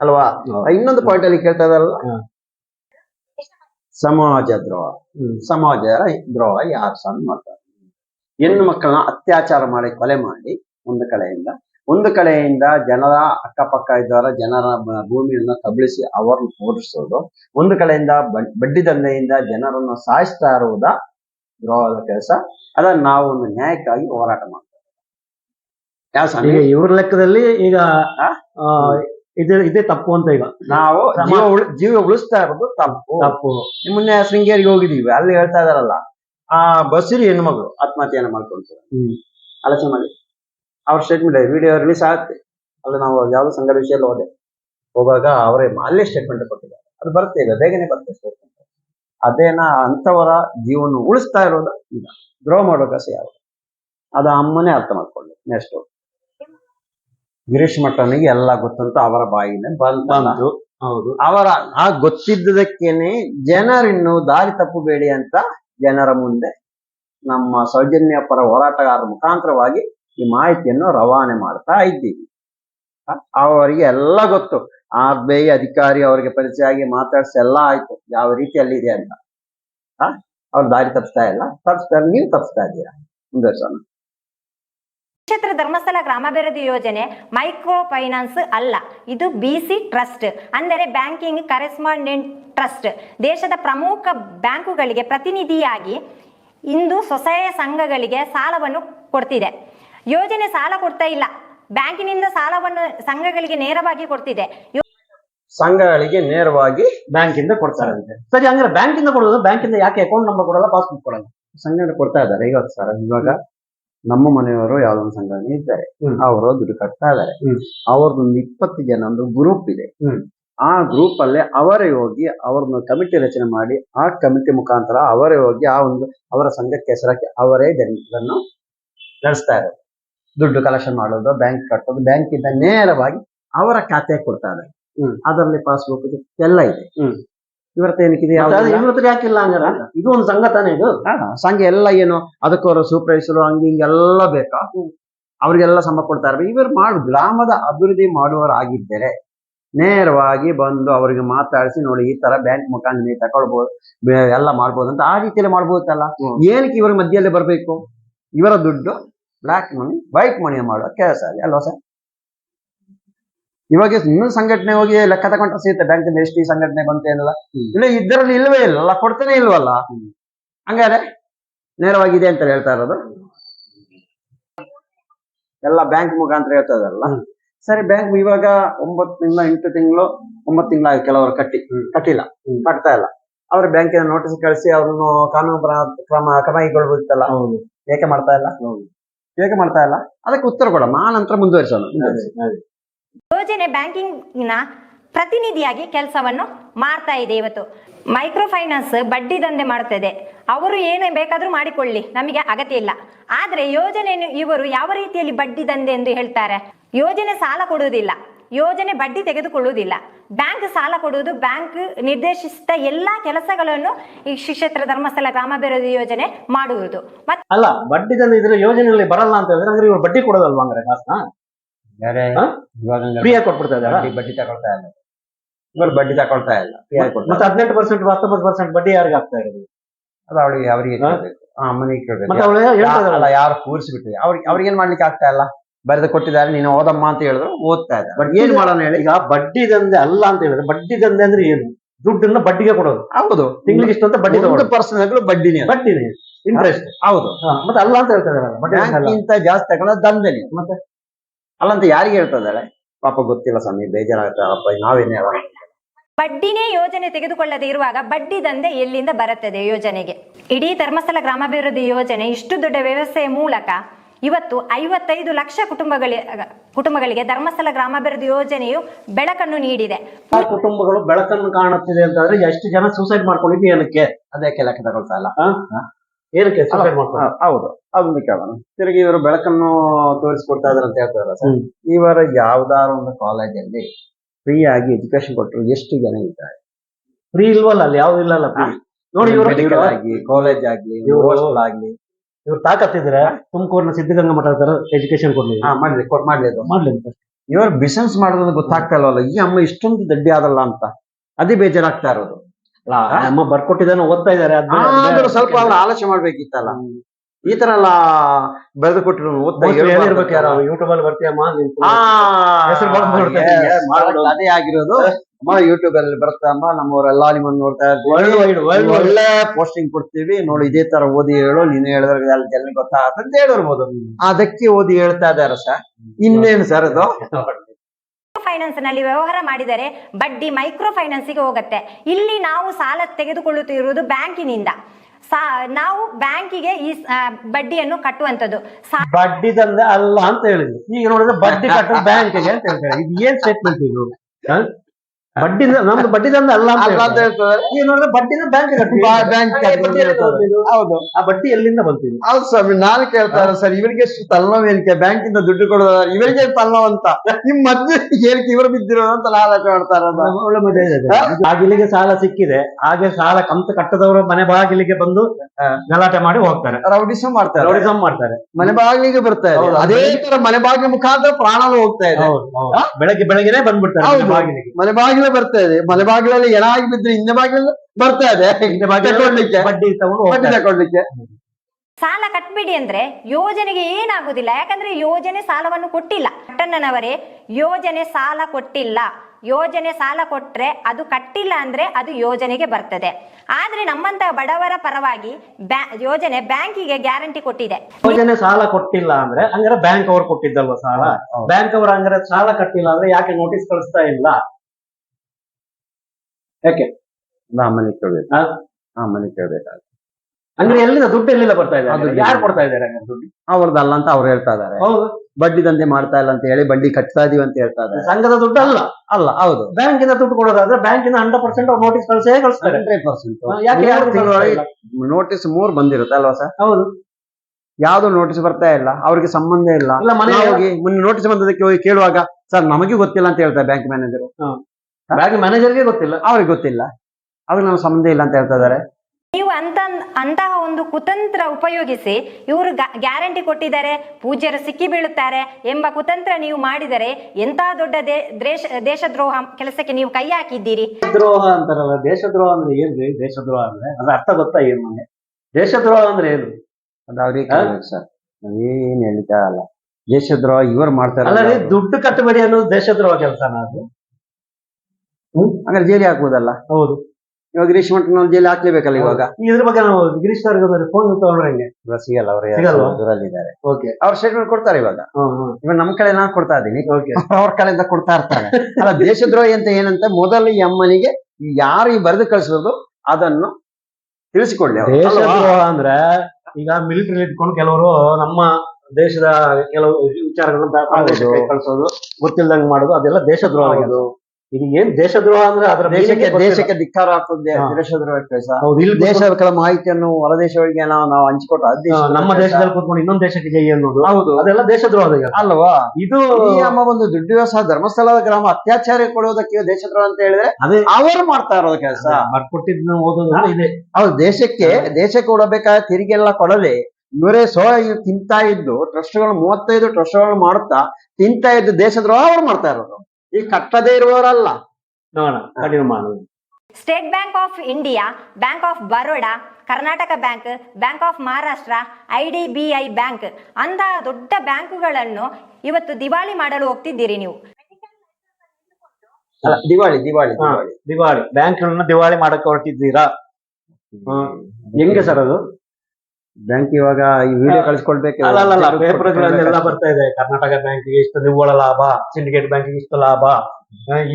Speaker 3: ಅಲ್ವಾ? ಇನ್ನೊಂದು ಪಾಯಿಂಟ್ ಅಲ್ಲಿ ಕೇಳ್ತಾ ಇದಾರಲ್ಲ
Speaker 1: ಹ್ಮ್.
Speaker 3: ಸಮಾಜ ದ್ರೋಹ. ಸಮಾಜ ದ್ರೋಹ ಯಾರು ಸಹ ಮಾಡ್ತಾರೆ ಹೆಣ್ಣು ಮಕ್ಕಳನ್ನ ಅತ್ಯಾಚಾರ ಮಾಡಿ ಕೊಲೆ ಮಾಡಿ ಒಂದು ಕಡೆಯಿಂದ ಒಂದು ಕಡೆಯಿಂದ ಜನರ ಅಕ್ಕಪಕ್ಕ ಇದ್ದವರ ಜನರ ಭೂಮಿಯನ್ನು ಕಬಳಿಸಿ ಅವರನ್ನು ಓಡಿಸೋದು. ಒಂದು ಕಡೆಯಿಂದ ಬಡ್- ಬಡ್ಡಿ ದಂಧೆಯಿಂದ ಜನರನ್ನು ಸಾಯಿಸ್ತಾ ಇರುವುದ ದ್ರೋಹದ ಕೆಲಸ. ಅದನ್ನ ನಾವು ಒಂದು ನ್ಯಾಯಕ್ಕಾಗಿ ಹೋರಾಟ ಮಾಡ್ತೇವೆ. ಯಾವ?
Speaker 1: ಇವ್ರ ಲೆಕ್ಕದಲ್ಲಿ ಈಗ
Speaker 3: ಆ?
Speaker 1: ಆ, ಇದೇ ತಪ್ಪು ಅಂತ ಈಗ.
Speaker 3: ನಾವು ಜೀವ ಉಳಿಸ್ತಾ ಇರೋದು ತಪ್ಪು.
Speaker 1: ತಪ್ಪು.
Speaker 3: ನಿಮ್ಮನ್ನ ಶೃಂಗೇರಿಗೆ ಹೋಗಿದೀವಿ ಅಲ್ಲಿ ಹೇಳ್ತಾ ಇದಾರಲ್ಲ ಆ ಬಸ್ಸಿರಿ ಹೆಣ್ಮಗಳು ಆತ್ಮಹತ್ಯೆಯನ್ನು ಮಾಡ್ಕೊಳ್ತಾರೆ
Speaker 1: ಹ್ಮ್.
Speaker 3: ಆಲೋಚನೆ ಮಾಡಿ. ಅವ್ರ ಸ್ಟೇಟ್ಮೆಂಟ್ ವಿಡಿಯೋ ರಿಲೀಸ್ ಆಗುತ್ತೆ ಅಲ್ಲಿ ನಾವು ಯಾವುದೋ ಸಂಘದ ವಿಷಯದಲ್ಲಿ ಹೋದೆ ಹೋಗುವಾಗ ಅವರೇ ಅಲ್ಲೇ ಸ್ಟೇಟ್ಮೆಂಟ್ ಕೊಟ್ಟಿದ್ದಾರೆ. ಅದು ಬರುತ್ತೆ ಇಲ್ಲ ಬೇಗನೆ ಬರುತ್ತೆ ಸ್ಟೇಟ್ಮೆಂಟ್ ಅದೇನ ಅಂತವರ ಜೀವನ ಉಳಿಸ್ತಾ ಇರೋದ ಇಲ್ಲ. ದ್ರೋಹ ಮಾಡೋ ಕಸ ಯಾವ ಅದು ಅಮ್ಮನೇ ಅರ್ಥ ಮಾಡ್ಕೊಳ್ಳಿ. ನೆಕ್ಸ್ಟ್ ಗಿರೀಶ್ ಮಠನಿಗೆ ಎಲ್ಲ ಗೊತ್ತಂತ ಅವರ ಬಾಯಿನ ಬಂತ.
Speaker 1: ಬಂತು. ಹೌದು.
Speaker 3: ಅವರ ಆ ಗೊತ್ತಿದ್ದದಕ್ಕೇನೆ ಜನರಿನ್ನು ದಾರಿ ತಪ್ಪಬೇಡಿ ಅಂತ ಜನರ ಮುಂದೆ ನಮ್ಮ ಸೌಜನ್ಯ ಪರ ಹೋರಾಟಗಾರರ ಮುಖಾಂತರವಾಗಿ ಈ ಮಾಹಿತಿಯನ್ನು ರವಾನೆ ಮಾಡ್ತಾ ಇದ್ದೀವಿ. ಅವರಿಗೆ ಎಲ್ಲ ಗೊತ್ತು. ಆ ಬಿ ಐ ಅಧಿಕಾರಿ ಅವರಿಗೆ ಪರಿಚಯ ಆಗಿ ಮಾತಾಡ್ಸಿ ಎಲ್ಲ ಆಯ್ತು. ಯಾವ ರೀತಿಯಲ್ಲಿದೆ ಅಂತ. ಆ ಅವ್ರು ದಾರಿ ತಪ್ಪಿಸ್ತಾ ಇಲ್ಲ. ತಪ್ಪಿಸ್ತಾ ನೀವು ತಪ್ಪಿಸ್ತಾ ಇದ್ದೀರಾ? ಮುಂದುವರ್ಸೋಣ.
Speaker 2: ಕ್ಷೇತ್ರ ಧರ್ಮಸ್ಥಳ ಗ್ರಾಮಾಭಿವೃದ್ಧಿ ಯೋಜನೆ ಮೈಕ್ರೋ ಫೈನಾನ್ಸ್ ಅಲ್ಲ. ಇದು ಬಿಸಿ ಟ್ರಸ್ಟ್. ಅಂದರೆ ಬ್ಯಾಂಕಿಂಗ್, ಕರೆಸ್ಪಾಂಡೆಂಟ್ ಟ್ರಸ್ಟ್. ದೇಶದ ಪ್ರಮುಖ ಬ್ಯಾಂಕುಗಳಿಗೆ ಪ್ರತಿನಿಧಿಯಾಗಿ ಇಂದು ಸ್ವಸಹಾಯ ಸಂಘಗಳಿಗೆ ಸಾಲವನ್ನು ಕೊಡ್ತಿದೆ. ಯೋಜನೆ ಸಾಲ ಕೊಡ್ತಾ ಇಲ್ಲ. ಬ್ಯಾಂಕಿನಿಂದ ಸಾಲವನ್ನು ಸಂಘಗಳಿಗೆ ನೇರವಾಗಿ ಕೊಡ್ತಿದೆ.
Speaker 3: ಸಂಘಗಳಿಗೆ ನೇರವಾಗಿ
Speaker 1: ಬ್ಯಾಂಕಿಂದ ಕೊಡ್ತಾರಂತೆ ಸರಿ ಅಂದ್ರೆ ಬ್ಯಾಂಕಿಂದ ಕೊಡೋದು ಬ್ಯಾಂಕಿಂದ ಯಾಕೆ ಅಕೌಂಟ್ ನಂಬರ್ ಕೊಡಲ್ಲ ಪಾಸ್ಬುಕ್ ಕೊಡಲ್ಲ?
Speaker 3: ಸಂಘ ಕೊಡ್ತಾ ಇದ್ದಾರೆ. ಇವಾಗ ಸರ್ ಇವಾಗ ನಮ್ಮ ಮನೆಯವರು ಯಾವ್ದೊಂದು ಸಂಘಟನೆ ಇದ್ದಾರೆ. ಅವರು ದುಡ್ಡು ಕಟ್ತಾ ಇದ್ದಾರೆ.
Speaker 1: ಹ್ಮ್.
Speaker 3: ಅವ್ರದ್ದೊಂದು ಇಪ್ಪತ್ತು ಜನ ಒಂದು ಗ್ರೂಪ್ ಇದೆ. ಆ ಗ್ರೂಪ್ ಅಲ್ಲೇ ಅವರೇ ಹೋಗಿ ಅವ್ರನ್ನ ಕಮಿಟಿ ರಚನೆ ಮಾಡಿ ಆ ಕಮಿಟಿ ಮುಖಾಂತರ ಅವರೇ ಹೋಗಿ ಆ ಒಂದು ಅವರ ಸಂಘಕ್ಕೆ ಹೆಸರಾಕಿ ಅವರೇ ಜನ ಇದನ್ನು ನಡೆಸ್ತಾ ಇರೋದು ದುಡ್ಡು ಕಲೆಕ್ಷನ್ ಮಾಡೋದು ಬ್ಯಾಂಕ್ ಕಟ್ಟೋದು ಬ್ಯಾಂಕ್ ಇಂದ ನೇರವಾಗಿ ಅವರ ಖಾತೆಗೆ ಕೊಡ್ತಾ ಇದ್ದಾರೆ. ಅದರಲ್ಲಿ ಪಾಸ್ಬುಕ್ ಎಲ್ಲ ಇದೆ.
Speaker 1: ಹ್ಮ್.
Speaker 3: ಇವರ ಹತ್ರ ಏನಕ್ಕಿದೆ
Speaker 1: ಇವ್ರತ್ರ? ಯಾಕಿಲ್ಲ ಹಂಗಾರ ಇದು ಒಂದು ಸಂಘ ತಾನೇ ಇದು?
Speaker 3: ಸಂಘ ಎಲ್ಲ ಏನು? ಅದಕ್ಕೋರು ಸೂಪರ್ವೈಸರು ಹಂಗೆ ಹಿಂಗೆಲ್ಲ ಬೇಕಾ? ಅವ್ರಿಗೆಲ್ಲ ಸಂಬಳ ಕೊಡ್ತಾ ಇರ್ಬೇಕು. ಇವರು ಮಾಡು ಗ್ರಾಮದ ಅಭಿವೃದ್ಧಿ ಮಾಡುವವರಾಗಿದ್ದರೆ ನೇರವಾಗಿ ಬಂದು ಅವರಿಗೆ ಮಾತಾಡಿಸಿ ನೋಡಿ ಈ ತರ ಬ್ಯಾಂಕ್ ಮುಖಾಂತರ ನೀವು ತಗೊಳ್ಬಹುದು ಎಲ್ಲ ಮಾಡ್ಬೋದು ಅಂತ ಆ ರೀತಿಯಲ್ಲಿ ಮಾಡ್ಬೋದಲ್ಲ. ಏನಕ್ಕೆ ಇವ್ರ ಮಧ್ಯದಲ್ಲಿ ಬರಬೇಕು? ಇವರ ದುಡ್ಡು ಬ್ಲಾಕ್ ಮನಿ ವೈಟ್ ಮನಿ ಮಾಡೋ ಕೆಲಸ ಅಲ್ವಾ ಸರ್ ಇವಾಗ ಇನ್ನೊಂದು ಸಂಘಟನೆ ಹೋಗಿ ಲೆಕ್ಕ ತಗೊಂಡ್ರೆ ಸಿಗುತ್ತೆ ಬ್ಯಾಂಕ್ ಎಷ್ಟು ಈ ಸಂಘಟನೆ ಬಂತೆ ಏನಿಲ್ಲ ಇಲ್ಲ ಇದರಲ್ಲಿ ಇಲ್ವೇ ಇಲ್ಲ ಕೊಡ್ತಾನೆ ಇಲ್ವಲ್ಲ? ಹಂಗಾರೆ ನೇರವಾಗಿದೆ ಅಂತ ಹೇಳ್ತಾ ಇರೋದು. ಎಲ್ಲ ಬ್ಯಾಂಕ್ ಮುಖಾಂತರ ಹೇಳ್ತಾ ಇದಾರಲ್ಲ ಸರಿ ಬ್ಯಾಂಕ್ ಇವಾಗ ಒಂಬತ್ತು ತಿಂಗಳ ಎಂಟು ತಿಂಗಳು ಒಂಬತ್ತು ತಿಂಗಳ ಕೆಲವರು ಕಟ್ಟಿ ಕಟ್ಟಿಲ್ಲ. ಕಟ್ತಾ ಇಲ್ಲ. ಅವ್ರ ಬ್ಯಾಂಕಿನ ನೋಟಿಸ್ ಕಳಿಸಿ ಅವ್ರನ್ನು ಕಾನೂನು ಕ್ರಮ ಕ್ರಮ ಕೈಗೊಳ್ಬೇಕಲ್ಲ
Speaker 1: ಹೌದು.
Speaker 3: ಏಕೆ ಮಾಡ್ತಾ ಇಲ್ಲ? ಏಕೆ ಮಾಡ್ತಾ ಇಲ್ಲ? ಅದಕ್ಕೆ ಉತ್ತರ ಕೊಡಮ್ಮ. ಆ ನಂತರ ಮುಂದುವರಿಸೋಣ. ಯೋಜನೆ
Speaker 2: ಯೋಜನೆ ಬ್ಯಾಂಕಿಂಗ್ನ ಪ್ರತಿನಿಧಿಯಾಗಿ ಕೆಲಸವನ್ನು ಮಾಡ್ತಾ ಇದೆ ಇವತ್ತು. ಮೈಕ್ರೋ ಫೈನಾನ್ಸ್ ಬಡ್ಡಿ ದಂಧೆ ಮಾಡ್ತದೆ ಅವರು ಏನೇ ಬೇಕಾದರೂ ಮಾಡಿಕೊಳ್ಳಿ. ನಮಗೆ ಅಗತ್ಯ ಇಲ್ಲ. ಆದ್ರೆ ಯೋಜನೆಯನ್ನು ಇವರು ಯಾವ ರೀತಿಯಲ್ಲಿ ಬಡ್ಡಿ ದಂಧೆ ಎಂದು ಹೇಳ್ತಾರೆ? ಯೋಜನೆ ಸಾಲ ಕೊಡುವುದಿಲ್ಲ. ಯೋಜನೆ ಬಡ್ಡಿ ತೆಗೆದುಕೊಳ್ಳುವುದಿಲ್ಲ. ಬ್ಯಾಂಕ್ ಸಾಲ ಕೊಡುವುದು ಬ್ಯಾಂಕ್ ನಿರ್ದೇಶಿಸಿದ ಎಲ್ಲಾ ಕೆಲಸಗಳನ್ನು ಈ ಶ್ರೀ ಕ್ಷೇತ್ರ ಧರ್ಮಸ್ಥಳ ಗ್ರಾಮಾಭಿವೃದ್ಧಿ ಯೋಜನೆ ಮಾಡುವುದು. ಮತ್ತೆ
Speaker 1: ಅಲ್ಲ ಬಡ್ಡಿ ತಂದು ಇದ್ರೆ ಯೋಜನೆಯಲ್ಲಿ ಬರಲ್ಲ ಅಂತ ಹೇಳಿದ್ರೆ ಅಂದ್ರೆ ಇವ್ರು ಬಡ್ಡಿ ಕೊಡೋದಲ್ವಾ ಅಂದ್ರೆ ಕಾಸನ್ನ
Speaker 3: ಬೇರೆ
Speaker 1: ಹಾ?
Speaker 3: ಇವಾಗ
Speaker 1: ಫ್ರೀಯಾಗಿ ಕೊಟ್ಬಿಡ್ತಾ ಇದಾರ
Speaker 3: ಬಡ್ಡಿ ಬಡ್ಡಿ ತಗೊಳ್ತಾ ಇಲ್ಲ. ಇವರು ಬಡ್ಡಿ ತಗೊಳ್ತಾ ಇಲ್ಲ. ಫ್ರೀ ಆಗಿ ಕೊಡ್ತಾರೆ.
Speaker 1: ಮತ್ತೆ ಹದಿನೆಂಟು ಪರ್ಸೆಂಟ್ ಹತ್ತೊಂಬತ್ತು ಪರ್ಸೆಂಟ್ ಬಡ್ಡಿ ಯಾರಿಗೆ ಆಗ್ತಾ ಇರೋದು?
Speaker 3: ಅದು ಅವಳಿಗೆ ಅವರಿಗೆ
Speaker 1: ಹಾ?
Speaker 3: ಕೇಳ್ಬೇಕು ಆ ಅಮ್ಮನಿಗೆ ಕೇಳ್ಬೇಕು.
Speaker 1: ಮತ್ತೆ ಅವಳು ಹೇಳ್ತಾ
Speaker 3: ಯಾ-
Speaker 1: ಇದಾರಲ್ಲ
Speaker 3: ಅಲ್ಲ ಯಾರು ಕೂರಿಸ್ಬಿಟ್ಟು ಅವ್ರಿಗೆ ಅವ್ರಿಗೆ ಏನ್ ಮಾಡ್ಲಿಕ್ಕೆ ಆಗ್ತಾ ಇಲ್ಲ? ಬರೆದು ಕೊಟ್ಟಿದ್ದಾರೆ ನೀನು ಓದಮ್ಮ ಅಂತ ಹೇಳಿದ್ರು ಓದ್ತಾ ಇದ್ದ ಬಟ್ ಏನ್ ಮಾಡೋಣ ಹೇಳಿ
Speaker 1: ಈಗ ಬಡ್ಡಿ ದಂಧೆ ಅಲ್ಲ ಅಂತ ಹೇಳಿದ್ರೆ ಬಡ್ಡಿ ದಂಧೆ ಅಂದ್ರೆ ಏನು? ದುಡ್ಡನ್ನ ಬಡ್ಡಿಗೆ ಕೊಡೋದು.
Speaker 3: ಹೌದು.
Speaker 1: ತಿಂಗಳಿಗೆ ಇಷ್ಟು ಅಂತ ಬಡ್ಡಿ
Speaker 3: ಒಂದು
Speaker 1: ತಗೊಳ್ಳೋದು.
Speaker 3: ಪರ್ಸೆಂಟ್ಗಳು ಬಡ್ಡಿನೇ.
Speaker 1: ಬಡ್ಡಿನೇ. ಇಂಟ್ರೆಸ್ಟ್
Speaker 3: ಹೌದು.
Speaker 1: ಮತ್ತೆ ಅಲ್ಲ ಅಂತ ಹೇಳ್ತಾ ಬಡ್ಡಿ ಅಲ್ಲ.
Speaker 3: ಜಾಸ್ತಿ ತಗೊಳ್ಳೋದು ದಂಧೆನೆ.
Speaker 1: ಮತ್ತೆ?
Speaker 3: ಅಲ್ಲಂತ ಯಾರಿಗೆ ಹೇಳ್ತಾ ಇದ್ದಾರೆ? ಪಾಪ ಗೊತ್ತಿಲ್ಲ ಸ್ವಾಮಿ ಬೇಜಾರಾಗ್ತಾರಪ್ಪ ನಾವೇನೇ ಹೇಳೋಣ
Speaker 2: ಬಡ್ಡಿನೇ ಯೋಜನೆ ತೆಗೆದುಕೊಳ್ಳದೆ ಇರುವಾಗ ಬಡ್ಡಿ ದಂಧೆ ಎಲ್ಲಿಂದ ಬರುತ್ತದೆ ಯೋಜನೆಗೆ? ಇಡೀ ಧರ್ಮಸ್ಥಳ ಗ್ರಾಮಾಭಿವೃದ್ಧಿ ಯೋಜನೆ ಇಷ್ಟು ದೊಡ್ಡ ವ್ಯವಸ್ಥೆಯ ಮೂಲಕ ಇವತ್ತು ಐವತ್ತೈದು ಲಕ್ಷ ಕುಟುಂಬಗಳಿ ಕುಟುಂಬಗಳಿಗೆ ಧರ್ಮಸ್ಥಳ ಗ್ರಾಮಾಭಿವೃದ್ಧಿ ಯೋಜನೆಯು ಬೆಳಕನ್ನು ನೀಡಿದೆ.
Speaker 1: ಆ ಕುಟುಂಬಗಳು ಬೆಳಕನ್ನು ಕಾಣುತ್ತಿದೆ ಅಂತಂದ್ರೆ ಎಷ್ಟು ಜನ ಸೂಸೈಡ್ ಮಾಡ್ಕೊಂಡಿದ್ದು ಏನಕ್ಕೆ?
Speaker 3: ಅದಕ್ಕೆ ಲೆಕ್ಕ ತಗೊಳ್ತಾ ಇಲ್ಲ?
Speaker 1: ಏನಕ್ಕೆ ಸೂಸೈಡ್ ಮಾಡ್ಕೊಂಡು
Speaker 3: ಹ, ಹೌದು. ಅದೊಂದು ಕೇಳೋಣ ತಿರುಗಿ ಇವರು ಬೆಳಕನ್ನು ತೋರಿಸ್ಕೊಡ್ತಾ ಇದಾರೆ ಅಂತ ಹೇಳ್ತಾರಲ್ಲ ಸರ್.
Speaker 1: ಹ್ಮ್.
Speaker 3: ಇವರ ಯಾವ್ದಾರ ಒಂದು ಕಾಲೇಜಲ್ಲಿ ಫ್ರೀ ಆಗಿ ಎಜುಕೇಶನ್ ಕೊಟ್ಟರು ಎಷ್ಟು ಜನ ಇದ್ದಾರೆ?
Speaker 1: ಫ್ರೀ ಇಲ್ವಲ್ಲ ಅಲ್ಲಿ? ಯಾವ್ದು ಇಲ್ಲಲ್ಲ ಫ್ರೀ ನೋಡಿ ಇವರು
Speaker 3: ಆಗಿ ಕಾಲೇಜ್ ಆಗ್ಲಿ
Speaker 1: ಇವ್ರು-
Speaker 3: ಹಾಸ್ಟೆಲ್ ಆಗ್ಲಿ.
Speaker 1: ಇವ್ರು ತಾಕತ್ತಿದ್ರೆ ತುಮಕೂರಿನ ಸಿದ್ಧಗಂಗಾ ಮಠ ತರ ಎಜುಕೇಶನ್ ಕೊಡ್ಲಿ.
Speaker 3: ಹಾ ಮಾಡ್ಲಿ ಕೊಟ್ ಮಾಡ್ಲಿ ಅದು.
Speaker 1: ಮಾಡ್ಲಿ ಅಂತ.
Speaker 3: ಇವರು ಬಿಸಿನೆಸ್ ಮಾಡೋದು ಗೊತ್ತಾಗ್ತಾ ಇಲ್ವಲ್ಲ ಈ ಅಮ್ಮ ಇಷ್ಟೊಂದು ದಡ್ಡಿ ಆದಲ್ಲ ಅಂತ. ಅದೇ ಬೇಜಾರಾಗ್ತಾ ಇರೋದು.
Speaker 1: ಅಲ್ಲ, ಅಮ್ಮ ಬರ್ಕೊಟ್ಟಿದ್ದಾನೆ ಓದ್ತಾ ಇದಾರೆ
Speaker 3: ಆದ್ರೂ ಸ್ವಲ್ಪ ಅವ್ರು ಆಲೋಚನೆ ಮಾಡ್ಬೇಕಿತ್ತಲ್ಲ. ಈ ತರ ಎಲ್ಲ ಬೆಳೆದು ಕೊಟ್ಟಿರೋ ಓದ್ತಾ
Speaker 1: ಯೂಟ್ಯೂಬ್ ಅಲ್ಲಿ ಬರ್ತೀಯಮ್ಮ ಹೆಸರು.
Speaker 3: ಅದೇ ಆಗಿರೋದು. ಅಮ್ಮ ಯೂಟ್ಯೂಬ್ ಅಲ್ಲಿ ಬರ್ತಾಮ್ಮ ನಮ್ಮವರೆಲ್ಲ ನಿಮ್ಮನ್ನ ನೋಡ್ತಾ
Speaker 1: ವರ್ಲ್ಡ್
Speaker 3: ಇರ್ತೀವಿ.
Speaker 1: ವೈಡ್ ವರ್ಲ್ಡ್
Speaker 3: ಒಳ್ಳೆ ಪೋಸ್ಟಿಂಗ್ ಕೊಡ್ತೀವಿ. ನೋಡಿ ಇದೇ ತರ ಓದಿ ಹೇಳು ನೀನು ಹೇಳಿದ್ರೆ ಅಲ್ಲಿ ಜನ ಗೊತ್ತಾಗತ್ತೆ ಅಂತ ಹೇಳಿರ್ಬೋದು. ಅದಕ್ಕೆ ಓದಿ ಹೇಳ್ತಾ ಇದಾರೆ ಸರ್. ಇನ್ನೇನು ಸರ್ ಅದು?
Speaker 2: ಫೈನಾನ್ಸ್ನಲ್ಲಿ ವ್ಯವಹಾರ ಮಾಡಿದರೆ ಬಡ್ಡಿ ಮೈಕ್ರೋ ಫೈನಾನ್ಸ್ಗೆ ಹೋಗುತ್ತೆ. ಇಲ್ಲಿ ನಾವು ಸಾಲ ತೆಗೆದುಕೊಳ್ಳುತ್ತಿರುವುದು ಬ್ಯಾಂಕಿನಿಂದ. ಸಾ ನಾವು ಬ್ಯಾಂಕಿಗೆ ಈ ಬಡ್ಡಿಯನ್ನು ಕಟ್ಟುವಂತದ್ದು ಸಾ-
Speaker 1: ಬಡ್ಡಿ ಅಲ್ಲ ಅಂತ ಹೇಳಿದ್ರು. ಈಗ ನೋಡಿದ್ರೆ ಬಡ್ಡಿ ಕಟ್ಟ ಬ್ಯಾಂಕಿಗೆ ಅಂತ ಹೇಳ್ತಾರೆ. ಇದು ಏನ್ ಸ್ಟೇಟ್ಮೆಂಟ್ ಇದು? ಬಡ್ಡಿ ನಮ್ದು ಬಡ್ಡಿ ದಂಧೆ ಅಲ್ಲ ಅಂತ
Speaker 3: ಅಲ್ಲ ಅಂತ
Speaker 1: ಹೇಳ್ತಾರೆ.
Speaker 3: ಹೇಳ್ತಾರೆ.
Speaker 1: ಈಗ ನೋಡಿದ್ರೆ ಬಡ್ಡಿನ ಬ್ಯಾಂಕ್
Speaker 3: ಬ್ಯಾಂಕ್ ಹೌದು.
Speaker 1: ಆ ಬಡ್ಡಿ ಎಲ್ಲಿಂದ ಬಂತಿದೆ?
Speaker 3: ಹೌದು ಸ್ವಾಮಿ ನಾನು ಕೇಳ್ತಾರೆ ಸರ್ ಇವರಿಗೆ ತಲೆನೋವು ಏನಕ್ಕೆ ಬ್ಯಾಂಕಿಂದ ದುಡ್ಡು ಕೊಡೋದ ಇವರಿಗೆ ತಲೆನೋವು ಅಂತ ನಿಮ್ ಮದ್ವೆ ಏನಕ್ಕೆ ಇವರು ಬಿದ್ದಿರೋದು ಅಂತ ಲಾಲಕ
Speaker 1: ಒಳ್ಳೆ ಮಜಾ ಇದೆ ಬಾಗಿಲಿಗೆ ಸಾಲ ಸಿಕ್ಕಿದೆ. ಹಾಗೆ ಸಾಲ ಕಂತು ಕಟ್ಟದವರು ಮನೆ ಬಾಗಿಲಿಗೆ ಬಂದು ಗಲಾಟೆ ಮಾಡಿ ಹೋಗ್ತಾರೆ.
Speaker 3: ರೌಡಿಸಮ್ ಮಾಡ್ತಾರೆ.
Speaker 1: ರೌಡಿಸಮ್ ಮಾಡ್ತಾರೆ.
Speaker 3: ಮನೆ ಬಾಗಿಲಿಗೆ ಬರ್ತಾ ಇದೆ. ಅದೇ ತರ ಮನೆ ಬಾಗಿಲು ಮುಖಾಂತರ ಪ್ರಾಣಾಲು ಹೋಗ್ತಾ ಇದೆ.
Speaker 1: ಬೆಳಗ್ಗೆ ಬೆಳಗ್ಗೆನೆ ಬಂದ್ಬಿಡ್ತಾರೆ. ಮನೆ ಬಾಗಿಲಿಗೆ.
Speaker 3: ಮನೆ ಬಾಗಿಲೇ ಬರ್ತಾ ಇದೆ. ಮಲೆ ಬಾಗಿಲಲ್ಲಿ ಎಣ ಆಗಿ ಬಿದ್ರೆ ಹಿಂದೆ ಬಾಗಿಲಲ್ಲಿ ಬರ್ತಾ ಇದೆ.
Speaker 1: ಹಿಂದೆ ಬಾಗಿಲು ಬಡ್ಡಿ ತಗೊಂಡು
Speaker 3: ಬಡ್ಡಿ.
Speaker 2: ಸಾಲ ಕಟ್ಬಿಡಿ ಅಂದ್ರೆ ಯೋಜನೆಗೆ ಏನಾಗುದಿಲ್ಲ. ಯಾಕಂದ್ರೆ ಯೋಜನೆ ಸಾಲವನ್ನು ಕೊಟ್ಟಿಲ್ಲ. ಕಟ್ಟಣ್ಣನವರೇ ಯೋಜನೆ ಸಾಲ ಕೊಟ್ಟಿಲ್ಲ. ಯೋಜನೆ ಸಾಲ ಕೊಟ್ರೆ ಅದು ಕಟ್ಟಿಲ್ಲ ಅಂದ್ರೆ ಅದು ಯೋಜನೆಗೆ ಬರ್ತದೆ. ಆದ್ರೆ ನಮ್ಮಂತ ಬಡವರ ಪರವಾಗಿ ಬ್ಯಾ- ಯೋಜನೆ ಬ್ಯಾಂಕಿಗೆ ಗ್ಯಾರಂಟಿ ಕೊಟ್ಟಿದೆ.
Speaker 1: ಯೋಜನೆ ಸಾಲ ಕೊಟ್ಟಿಲ್ಲ ಅಂದ್ರೆ ಹಂಗಾರೆ ಬ್ಯಾಂಕ್ ಅವ್ರು ಕೊಟ್ಟಿದ್ದಲ್ವ ಸಾಲ? ಬ್ಯಾಂಕ್ ಅವರ ಹಂಗಾರೆ ಸಾಲ ಕಟ್ಟಿಲ್ಲ ಅಂದ್ರೆ ಯಾಕೆ ನೋಟಿಸ್ ಕಳಿಸ್ತಾ ಇಲ್ಲ? ಯಾಕೆ?
Speaker 3: ನಾ ಮನೆ ಕೇಳ್ಬೇಕು. ಆ? ಮನೆ ಕೇಳ್ಬೇಕಾದ್ರೆ
Speaker 1: ಅಂದ್ರೆ ಎಲ್ಲಿಂದ ದುಡ್ಡು ಎಲ್ಲಿಂದ ಬರ್ತಾ ಇದೆ
Speaker 3: ಅದು
Speaker 1: ಯಾರು ಕೊಡ್ತಾ ಇದ್ದಾರೆ ಅವ್ರದ್ದು
Speaker 3: ಅಲ್ಲ ಅಂತ ಅವ್ರು ಹೇಳ್ತಾ ಇದಾರೆ
Speaker 1: ಹೌದು.
Speaker 3: ಬಡ್ಡಿ ದಂಧೆ ಮಾಡ್ತಾ ಇಲ್ಲ ಅಂತ ಹೇಳಿ ಬಡ್ಡಿ ಕಟ್ತಾ ಇದೀವಿ ಅಂತ ಹೇಳ್ತಾ ಇದ್ದಾರೆ.
Speaker 1: ಸಂಘದ ದುಡ್ಡು ಅಲ್ಲ.
Speaker 3: ಅಲ್ಲ ಹೌದು.
Speaker 1: ಬ್ಯಾಂಕಿಂದ ದುಡ್ಡು ಕೊಡೋದಾದ್ರೆ ಬ್ಯಾಂಕಿನ ಹಂಡ್ರೆಡ್ ಪರ್ಸೆಂಟ್ ಅವ್ರು ನೋಟಿಸ್ ಕಳಿಸೇ ಕಳಿಸ್ತಾರೆ.
Speaker 3: ಹಂಡ್ರೆಡ್ ಪರ್ಸೆಂಟ್
Speaker 1: ಯಾಕೆ ಯಾರು
Speaker 3: ತಿಂಗಳೊಳಗೆ ನೋಟಿಸ್ ಮೂರ್ ಬಂದಿರುತ್ತೆ ಅಲ್ವಾ ಸರ್?
Speaker 1: ಹೌದು.
Speaker 3: ಯಾವ್ದು ನೋಟಿಸ್ ಬರ್ತಾ ಇಲ್ಲ ಅವ್ರಿಗೆ ಸಂಬಂಧ ಇಲ್ಲ.
Speaker 1: ಇಲ್ಲ ಮನೆ
Speaker 3: ನಾವು ಹೋಗಿ ಮುನ್ನ ನೋಟಿಸ್ ಬಂದದಕ್ಕೆ ಹೋಗಿ ಕೇಳುವಾಗ ಸರ್ ನಮಗೆ ಗೊತ್ತಿಲ್ಲ ಅಂತ ಹೇಳ್ತಾರೆ ಬ್ಯಾಂಕ್ ಮ್ಯಾನೇಜರ್.
Speaker 1: ಬ್ಯಾಂಕ್ ಮ್ಯಾನೇಜರ್ಗೆ ಗೊತ್ತಿಲ್ಲ.
Speaker 3: ಅವ್ರಿಗೆ ಗೊತ್ತಿಲ್ಲ. ಅದು ನಮ್ಮ ಸಂಬಂಧ ಇಲ್ಲ ಅಂತ ಹೇಳ್ತಾ ಇದಾರೆ
Speaker 2: ನೀವು ಅಂತ ಅಂತಹ ಒಂದು ಕುತಂತ್ರ ಉಪಯೋಗಿಸಿ ಇವರು ಗ್ಯಾರಂಟಿ ಕೊಟ್ಟಿದ್ದಾರೆ ಪೂಜ್ಯರು ಸಿಕ್ಕಿ ಬೀಳುತ್ತಾರೆ ಎಂಬ ಕುತಂತ್ರ ನೀವು ಮಾಡಿದರೆ ಎಂತ ದೊಡ್ಡ ದೇಶ ದೇಶದ್ರೋಹ ಕೆಲಸಕ್ಕೆ ನೀವು ಕೈ ಹಾಕಿದ್ದೀರಿ?
Speaker 1: ದ್ರೋಹ ಅಂತಾರಲ್ಲ ದೇಶದ್ರೋಹ ಅಂದ್ರೆ ಏನ್ರಿ ದೇಶದ್ರೋಹ ಅಂದ್ರೆ? ಅದ್ರ ಅರ್ಥ ಗೊತ್ತಾ ಏನ್ ನಮಗೆ? ದೇಶದ್ರೋಹ ಅಂದ್ರೆ ಏನು?
Speaker 3: ಅದು ಅವ್ರಿಗೆ ಸರ್ ಏನ್ ಹೇಳಿಕ ಅಲ್ಲ ದೇಶದ್ರೋಹ ಇವರು ಮಾಡ್ತಾರೆ
Speaker 1: ಅಲ್ಲ ದುಡ್ಡು ಕಟ್ಟಬೇಡಿ ಅನ್ನೋದು ದೇಶದ್ರೋಹ ಕೆಲಸ ಅದು?
Speaker 3: ಹಂಗಾರೆ ಜೈಲಿ ಹಾಕ್ಬೋದಲ್ಲ?
Speaker 1: ಹೌದು.
Speaker 3: ಇವಾಗ ಗಿರೀಶ್ ಮಠನ ಜೈಲಿ ಹಾಕ್ಲೇಬೇಕಲ್ಲ ಇವಾಗ?
Speaker 1: ಇದ್ರ ಬಗ್ಗೆ ನಾವು ಗಿರೀಶ್ ಸರ್ ಫೋನ್ ತಗೊಂಡ್ರೆ ಹೆಂಗೆ?
Speaker 3: ಇವಾಗ ಸಿಗಲ್ಲ ಅವ್ರ
Speaker 1: ಸಿಗಲ್ವಾ?
Speaker 3: ದೂರಲ್ಲಿದ್ದಾರೆ.
Speaker 1: ಓಕೆ.
Speaker 3: ಅವ್ರ ಸ್ಟೇಟ್ಮೆಂಟ್ ಕೊಡ್ತಾರೆ ಇವಾಗ. ಇವಾಗ ನಮ್ ಕಡೆ ನಾನು ಕೊಡ್ತಾ ಇದೀನಿ
Speaker 1: ಓಕೆ.
Speaker 3: ಅವ್ರ ಕಡೆಯಿಂದ ಕೊಡ್ತಾ ಇರ್ತಾರೆ. ಅಲ್ಲ ದೇಶದ್ರೋಹಿ ಅಂತ ಏನಂತ? ಮೊದಲು ಈ ಅಮ್ಮನಿಗೆ ಯಾರು ಈ ಬರೆದು ಕಳಿಸೋದು ಅದನ್ನು ತಿಳಿಸಿಕೊಡ್ಲಿ ಅವ್ರು. ಅಲ್ವಾ?
Speaker 1: ದೇಶದ್ರೋಹ ಅಂದ್ರೆ ಈಗ ಮಿಲಿಟರಿ ಇಟ್ಕೊಂಡು ಕೆಲವರು ನಮ್ಮ ದೇಶದ ಕೆಲವು ವಿಚಾರಗಳನ್ನ. ಕಳಿಸೋದು ಗೊತ್ತಿಲ್ದಂಗ್ ಮಾಡೋದು ಅದೆಲ್ಲ ದೇಶದ್ರೋಹ
Speaker 3: ಹೌದು.
Speaker 1: ಇದು ಏನ್ ದೇಶದ್ರೋಹ ಅಂದ್ರೆ ಅದರ
Speaker 3: ದೇಶಕ್ಕೆ ದೇಶಕ್ಕೆ ಧಿಕ್ಕಾರ
Speaker 1: ಆಗ್ತದೆ
Speaker 3: ದೇಶದ್ರೋಹ ಕೆಲಸ.
Speaker 1: ಇಲ್ಲಿ
Speaker 3: ದೇಶದ ಕೆಲ ಮಾಹಿತಿಯನ್ನು ಹೊರ ದೇಶಗಳಿಗೆ ನಾವು ನಾವು ಹಂಚಿಕೊಟ್ಟು
Speaker 1: ನಮ್ಮ. ದೇಶದಲ್ಲಿ ಕೂತ್ಕೊಂಡು ಇನ್ನೊಂದು ದೇಶಕ್ಕೆ ಜೈ ಅನ್ನೋದು.
Speaker 3: ಹೌದು.
Speaker 1: ಅದೆಲ್ಲ ದೇಶದ್ರೋಹ
Speaker 3: ಅಲ್ವಾ?
Speaker 1: ಇದು
Speaker 3: ನಮ್ಮ ಒಂದು ದುಡ್ಡು ವ್ಯವಸಾಯ ಧರ್ಮಸ್ಥಳದ ಗ್ರಾಮ ಅತ್ಯಾಚಾರ ಕೊಡೋದಕ್ಕೆ ದೇಶದ್ರೋಹ ಅಂತ ಹೇಳಿದ್ರೆ ಅವರು ಮಾಡ್ತಾ ಇರೋದು ಕೆಲಸ.
Speaker 1: ಬರ್ಕೊಟ್ಟಿದ್ನ ಓದೋದು ಇದೆ.
Speaker 3: ಹೌದು ದೇಶಕ್ಕೆ ದೇಶಕ್ಕೆ ಕೊಡಬೇಕಾದ ತೆರಿಗೆ ಎಲ್ಲ ಕೊಡದೆ ಇವರೇ ಸೋ ತಿಂತಾ ಇದ್ದು ಟ್ರಸ್ಟ್ಗಳು ಮೂವತ್ತೈದು ಟ್ರಸ್ಟ್ಗಳನ್ನು ಮಾಡುತ್ತಾ ತಿಂತಾ ಇದ್ದು ದೇಶದ್ರೋಹ ಅವ್ರು ಮಾಡ್ತಾ ಇರೋದು. ಈ ಕಟ್ಟದೇ ಇರುವವರಲ್ಲ.
Speaker 1: ನೋಡೋಣ continue
Speaker 2: State Bank of India Bank of Baroda Karnataka bank bank of Maharashtra I D B I bank ಅಂತಹ ದೊಡ್ಡ ಬ್ಯಾಂಕುಗಳನ್ನು ಇವತ್ತು ದಿವಾಳಿ ಮಾಡಲು ಹೋಗ್ತಿದ್ದೀರಿ ನೀವು.
Speaker 3: ಅಲ್ಲ ದಿವಾಳಿ ದಿವಾಳಿ
Speaker 1: ಹಾ.
Speaker 3: ದಿವಾಳಿ.
Speaker 1: ದಿವಾಳಿ. ಬ್ಯಾಂಕ್ಗಳನ್ನ ದಿವಾಳಿ ಮಾಡಕ್ಕೆ ಹೊರಟಿದ್ದೀರಾ? ಹ್ಮ್. ಹೆಂಗೆ ಸರ್ ಅದು?
Speaker 3: ಬ್ಯಾಂಕ್ ಇವಾಗ ಈ ವಿಡಿಯೋ ಕಳಿಸ್ಕೊಳ್ಬೇಕು
Speaker 1: ಅಲ್ಲ ಅಲ್ಲ ಅಲ್ಲ ಪೇಪರ್ಗಳಲ್ಲೆಲ್ಲ ಬರ್ತಾ ಇದೆ. ಕರ್ನಾಟಕ ಬ್ಯಾಂಕಿಗೆ ಇಷ್ಟು ನಿವ್ವಳ ಲಾಭ ಸಿಂಡಿಕೇಟ್ ಬ್ಯಾಂಕಿಗೆ ಇಷ್ಟು ಲಾಭ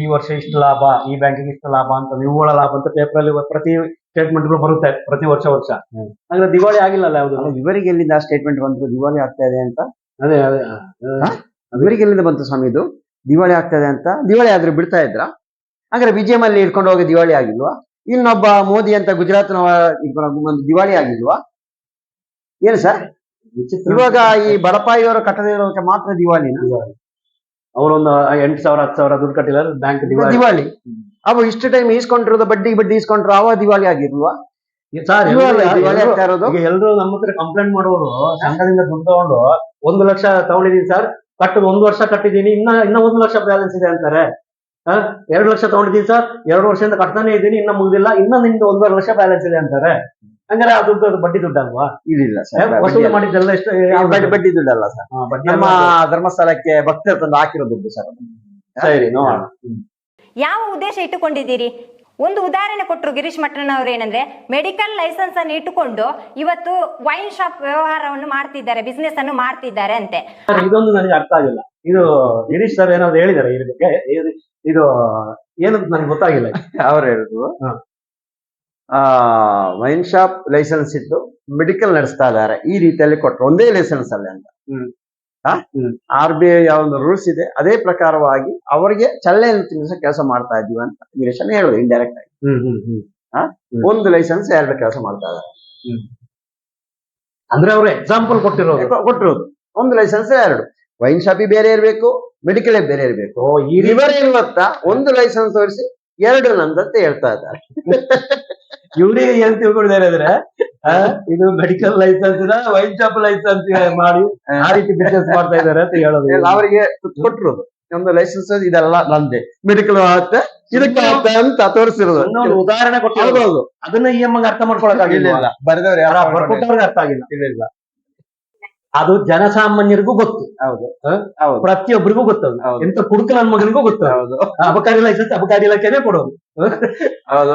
Speaker 1: ಈ ವರ್ಷ ಇಷ್ಟು ಲಾಭ ಈ ಬ್ಯಾಂಕಿಗೆ ಇಷ್ಟು ಲಾಭ ಅಂತ ನಿವ್ವಳ ಲಾಭ ಅಂತ ಪೇಪರ್ ಅಲ್ಲಿ ಪ್ರತಿ ಸ್ಟೇಟ್ಮೆಂಟ್ಗಳು ಬರುತ್ತೆ ಪ್ರತಿ ವರ್ಷ ವರ್ಷ. ಅಂದ್ರೆ ದಿವಾಳಿ ಆಗಿಲ್ಲಲ್ಲ ಯಾವ್ದು?
Speaker 3: ಅಲ್ಲ, ಇವರಿಗೆ ಎಲ್ಲಿಂದ ಸ್ಟೇಟ್ಮೆಂಟ್ ಬಂತು? ದಿವಾಳಿ ಆಗ್ತಾ ಇದೆ ಅಂತ?
Speaker 1: ಅದೇ ಅದೇ
Speaker 3: ಇವರಿಗೆ ಎಲ್ಲಿಂದ ಬಂತು ಸ್ವಾಮಿ ಇದು? ದಿವಾಳಿ ಆಗ್ತಾ ಇದೆ ಅಂತ? ದಿವಾಳಿ ಆದ್ರೆ ಬಿಡ್ತಾ ಇದ್ರ? ಹಾಗಾದ್ರೆ ವಿಜಯಮಲ್ಲಿ ಇಟ್ಕೊಂಡು ಹಿಡ್ಕೊಂಡು ಹೋಗಿ ದಿವಾಳಿ ಆಗಿಲ್ವಾ? ಇನ್ನೊಬ್ಬ ಮೋದಿ ಅಂತ ಗುಜರಾತ್ನವ ಇಟ್ಕೊಂಡು ಒಂದು ದಿವಾಳಿ ಆಗಿಲ್ವಾ? ಏನು ಸರ್? ಇವಾಗ ಈ ಬಡಪಾಯಿಯವರು ಕಟ್ಟದೇ ಇರೋದಕ್ಕೆ ಮಾತ್ರ ದಿವಾಳಿನ
Speaker 1: ಅವರೊಂದು ಎಂಟು ಸಾವಿರ ಹತ್ತು ಸಾವಿರ ದುಡ್ಡು ಕಟ್ಟಿಲ್ಲ ಬ್ಯಾಂಕ್ ದಿವಾಳಿ
Speaker 3: ದಿವಾಳಿ ಅವು ಇಷ್ಟು ಟೈಮ್ ಈಸ್ಕೊಂಡಿರೋದು ಬಡ್ಡಿ ಬಡ್ಡಿ ಈಸ್ಕೊಂಡ್ರು ಅವ ದಿವಾಳಿ ಆಗ್ತಾ
Speaker 1: ಎಲ್ರು ನಮ್ಮ ಹತ್ರ ಕಂಪ್ಲೇಂಟ್ ಮಾಡೋರು ಸಂಘದಿಂದ ದುಡ್ಡು ತಗೊಂಡು ಒಂದು ಲಕ್ಷ ತಗೊಂಡಿದೀನಿ ಸರ್ ಕಟ್ಟದ್ ಒಂದು ವರ್ಷ ಕಟ್ಟಿದ್ದೀನಿ ಇನ್ನ ಇನ್ನ ಒಂದು ಲಕ್ಷ ಬ್ಯಾಲೆನ್ಸ್ ಇದೆ ಅಂತಾರೆ. ಎರಡು ಲಕ್ಷ ತಗೊಂಡಿದ್ದೀನಿ ಸರ್ ಎರಡು ವರ್ಷದಿಂದ ಕಟ್ತಾನೆ ಇದ್ದೀನಿ ಇನ್ನ ಮುಗಿದಿಲ್ಲ ಇನ್ನ ನಿಮ್ದು ಒಂದೂವರೆ ಲಕ್ಷ ಬ್ಯಾಲೆನ್ಸ್ ಇದೆ ಅಂತಾರೆ. ಹಂಗಾರೆ ಆ ದುಡ್ಡು ಅದು ಬಡ್ಡಿ ದುಡ್ಡು ಅಲ್ವಾ
Speaker 3: ಇದಿಲ್ಲ ಸರ್.
Speaker 1: ವಸೂಲು ಮಾಡಿದ್ದೆಲ್ಲ ಎಷ್ಟು ಯಾವ
Speaker 3: ಬಡ್ಡಿ ದುಡ್ಡು ಅಲ್ಲ ಸರ್. ನಮ್ಮ ಧರ್ಮಸ್ಥಳಕ್ಕೆ ಭಕ್ತರು ತಂದು ಹಾಕಿರೋ ದುಡ್ಡು ಸರ್.
Speaker 1: ಸರಿ ನೋಡೋಣ.
Speaker 2: ಯಾವ ಉದ್ದೇಶ ಇಟ್ಟುಕೊಂಡಿದ್ದೀರಿ? ಒಂದು ಉದಾಹರಣೆ ಕೊಟ್ಟರು ಗಿರೀಶ್ ಮಠನವರು ಏನಂದ್ರೆ ಮೆಡಿಕಲ್ ಲೈಸೆನ್ಸ್ ಅನ್ನು ಇಟ್ಟುಕೊಂಡು ಇವತ್ತು ವೈನ್ ಶಾಪ್ ವ್ಯವಹಾರವನ್ನು ಮಾಡ್ತಿದ್ದಾರೆ ಬಿಸ್ನೆಸ್ ಅನ್ನು ಮಾಡ್ತಿದ್ದಾರೆ ಅಂತೆ.
Speaker 1: ಸರ್, ಇದೊಂದು ನನಗೆ ಅರ್ಥ ಆಗಿಲ್ಲ. ಇದು ಗಿರೀಶ್ ಸರ್ ಏನಾದ್ರು ಹೇಳಿದಾರೆ ಇದ್ರ ಬಗ್ಗೆ? ಇದು- ಏನಂತ ನನಗೆ ಗೊತ್ತಾಗಿಲ್ಲ.
Speaker 3: ಅವ್ರು ಹೇಳುದು? ವೈನ್ ಶಾಪ್ ಲೈಸೆನ್ಸ್ ಇಟ್ಟು ಮೆಡಿಕಲ್ ನಡೆಸ್ತಾ ಇದ್ದಾರೆ. ಈ ರೀತಿಯಲ್ಲಿ ಕೊಟ್ಟರು ಒಂದೇ ಲೈಸೆನ್ಸ್ ಅಲ್ಲಿ ಅಂತ. ಆರ್ ಬಿ ಐ ಒಂದು ರೂಲ್ಸ್ ಇದೆ. ಅದೇ ಪ್ರಕಾರವಾಗಿ ಅವರಿಗೆ ಚಲ್ಲೆಯನ್ನು ತಿನ್ನಿಸೋ ಕೆಲಸ ಮಾಡ್ತಾ ಇದೀವಿ ಅಂತ ಗಿರೀಶನ್ ಹೇಳುದು ಇಂಡೈರೆಕ್ಟ್ ಆಗಿ. ಒಂದು ಲೈಸೆನ್ಸ್ ಎರಡು ಕೆಲಸ ಮಾಡ್ತಾ ಇದ್ದಾರೆ.
Speaker 1: ಅಂದ್ರೆ ಅವರು ಎಕ್ಸಾಂಪಲ್ ಕೊಟ್ಟಿರೋದು.
Speaker 3: ಕೊಟ್ಟಿರೋದು. ಒಂದು ಲೈಸೆನ್ಸ್ ಎರಡು. ವೈನ್ ಶಾಪಿ ಬೇರೆ ಇರಬೇಕು ಮೆಡಿಕಲ್ ಬೇರೆ ಇರಬೇಕು. ಇವರೇ ಇವತ್ತ ಒಂದು ಲೈಸೆನ್ಸ್ ತೋರಿಸಿ ಎರಡು ನಂದಂತ ಹೇಳ್ತಾ ಇದ್ದಾರೆ. <laughs>
Speaker 1: ಇವ್ರಿಗೆ ಏನ್ ತಿಳ್ಕೊಂಡಿದ್ದಾರೆ ಅಂದ್ರೆ ಇದು medical license wine shop license ಮಾಡಿ ಆ ರೀತಿ ಬಿಸ್ನೆಸ್ ಮಾಡ್ತಾ ಇದಾರೆ ಅಂತ ಹೇಳೋದು.
Speaker 3: ಅವರಿಗೆ ಕೊಟ್ಟರು ಒಂದು ಲೈಸೆನ್ಸ್ ಇದೆಲ್ಲ ನಂದೆ. ಮೆಡಿಕಲ್ ಆಗುತ್ತೆ ಇದಕ್ಕೆ ಅಂತ ತೋರಿಸಿರೋದು.
Speaker 1: ಉದಾಹರಣೆ ಕೊಟ್ಟಿರೋದು ಅದನ್ನ ಈ ಎಮ್ಮಗೆ ಅರ್ಥ ಮಾಡ್ಕೊಳಕ್ಕಾಗಿಲ್ಲ
Speaker 3: ಬರೆದವ್ರು ಯಾರು
Speaker 1: ಬರ್ಕೊಟ್ಟವ್ರಿಗೆ ಅರ್ಥ ಆಗಿಲ್ಲ.
Speaker 3: ಇಲ್ಲ
Speaker 1: ಅದು ಜನಸಾಮಾನ್ಯರಿಗೂ ಗೊತ್ತು.
Speaker 3: ಹೌದು.
Speaker 1: ಪ್ರತಿಯೊಬ್ಬರಿಗೂ ಗೊತ್ತದು. ಎಂತ ಕುಡುಕ ನನ್ನ ಮಗನಿಗೂ ಗೊತ್ತು.
Speaker 3: ಹೌದು.
Speaker 1: ಅಬಕಾರಿ ಲೈಸೆನ್ಸ್ ಅಬಕಾರಿ ಇಲಾಖೆನೆ ಕೊಡೋದು.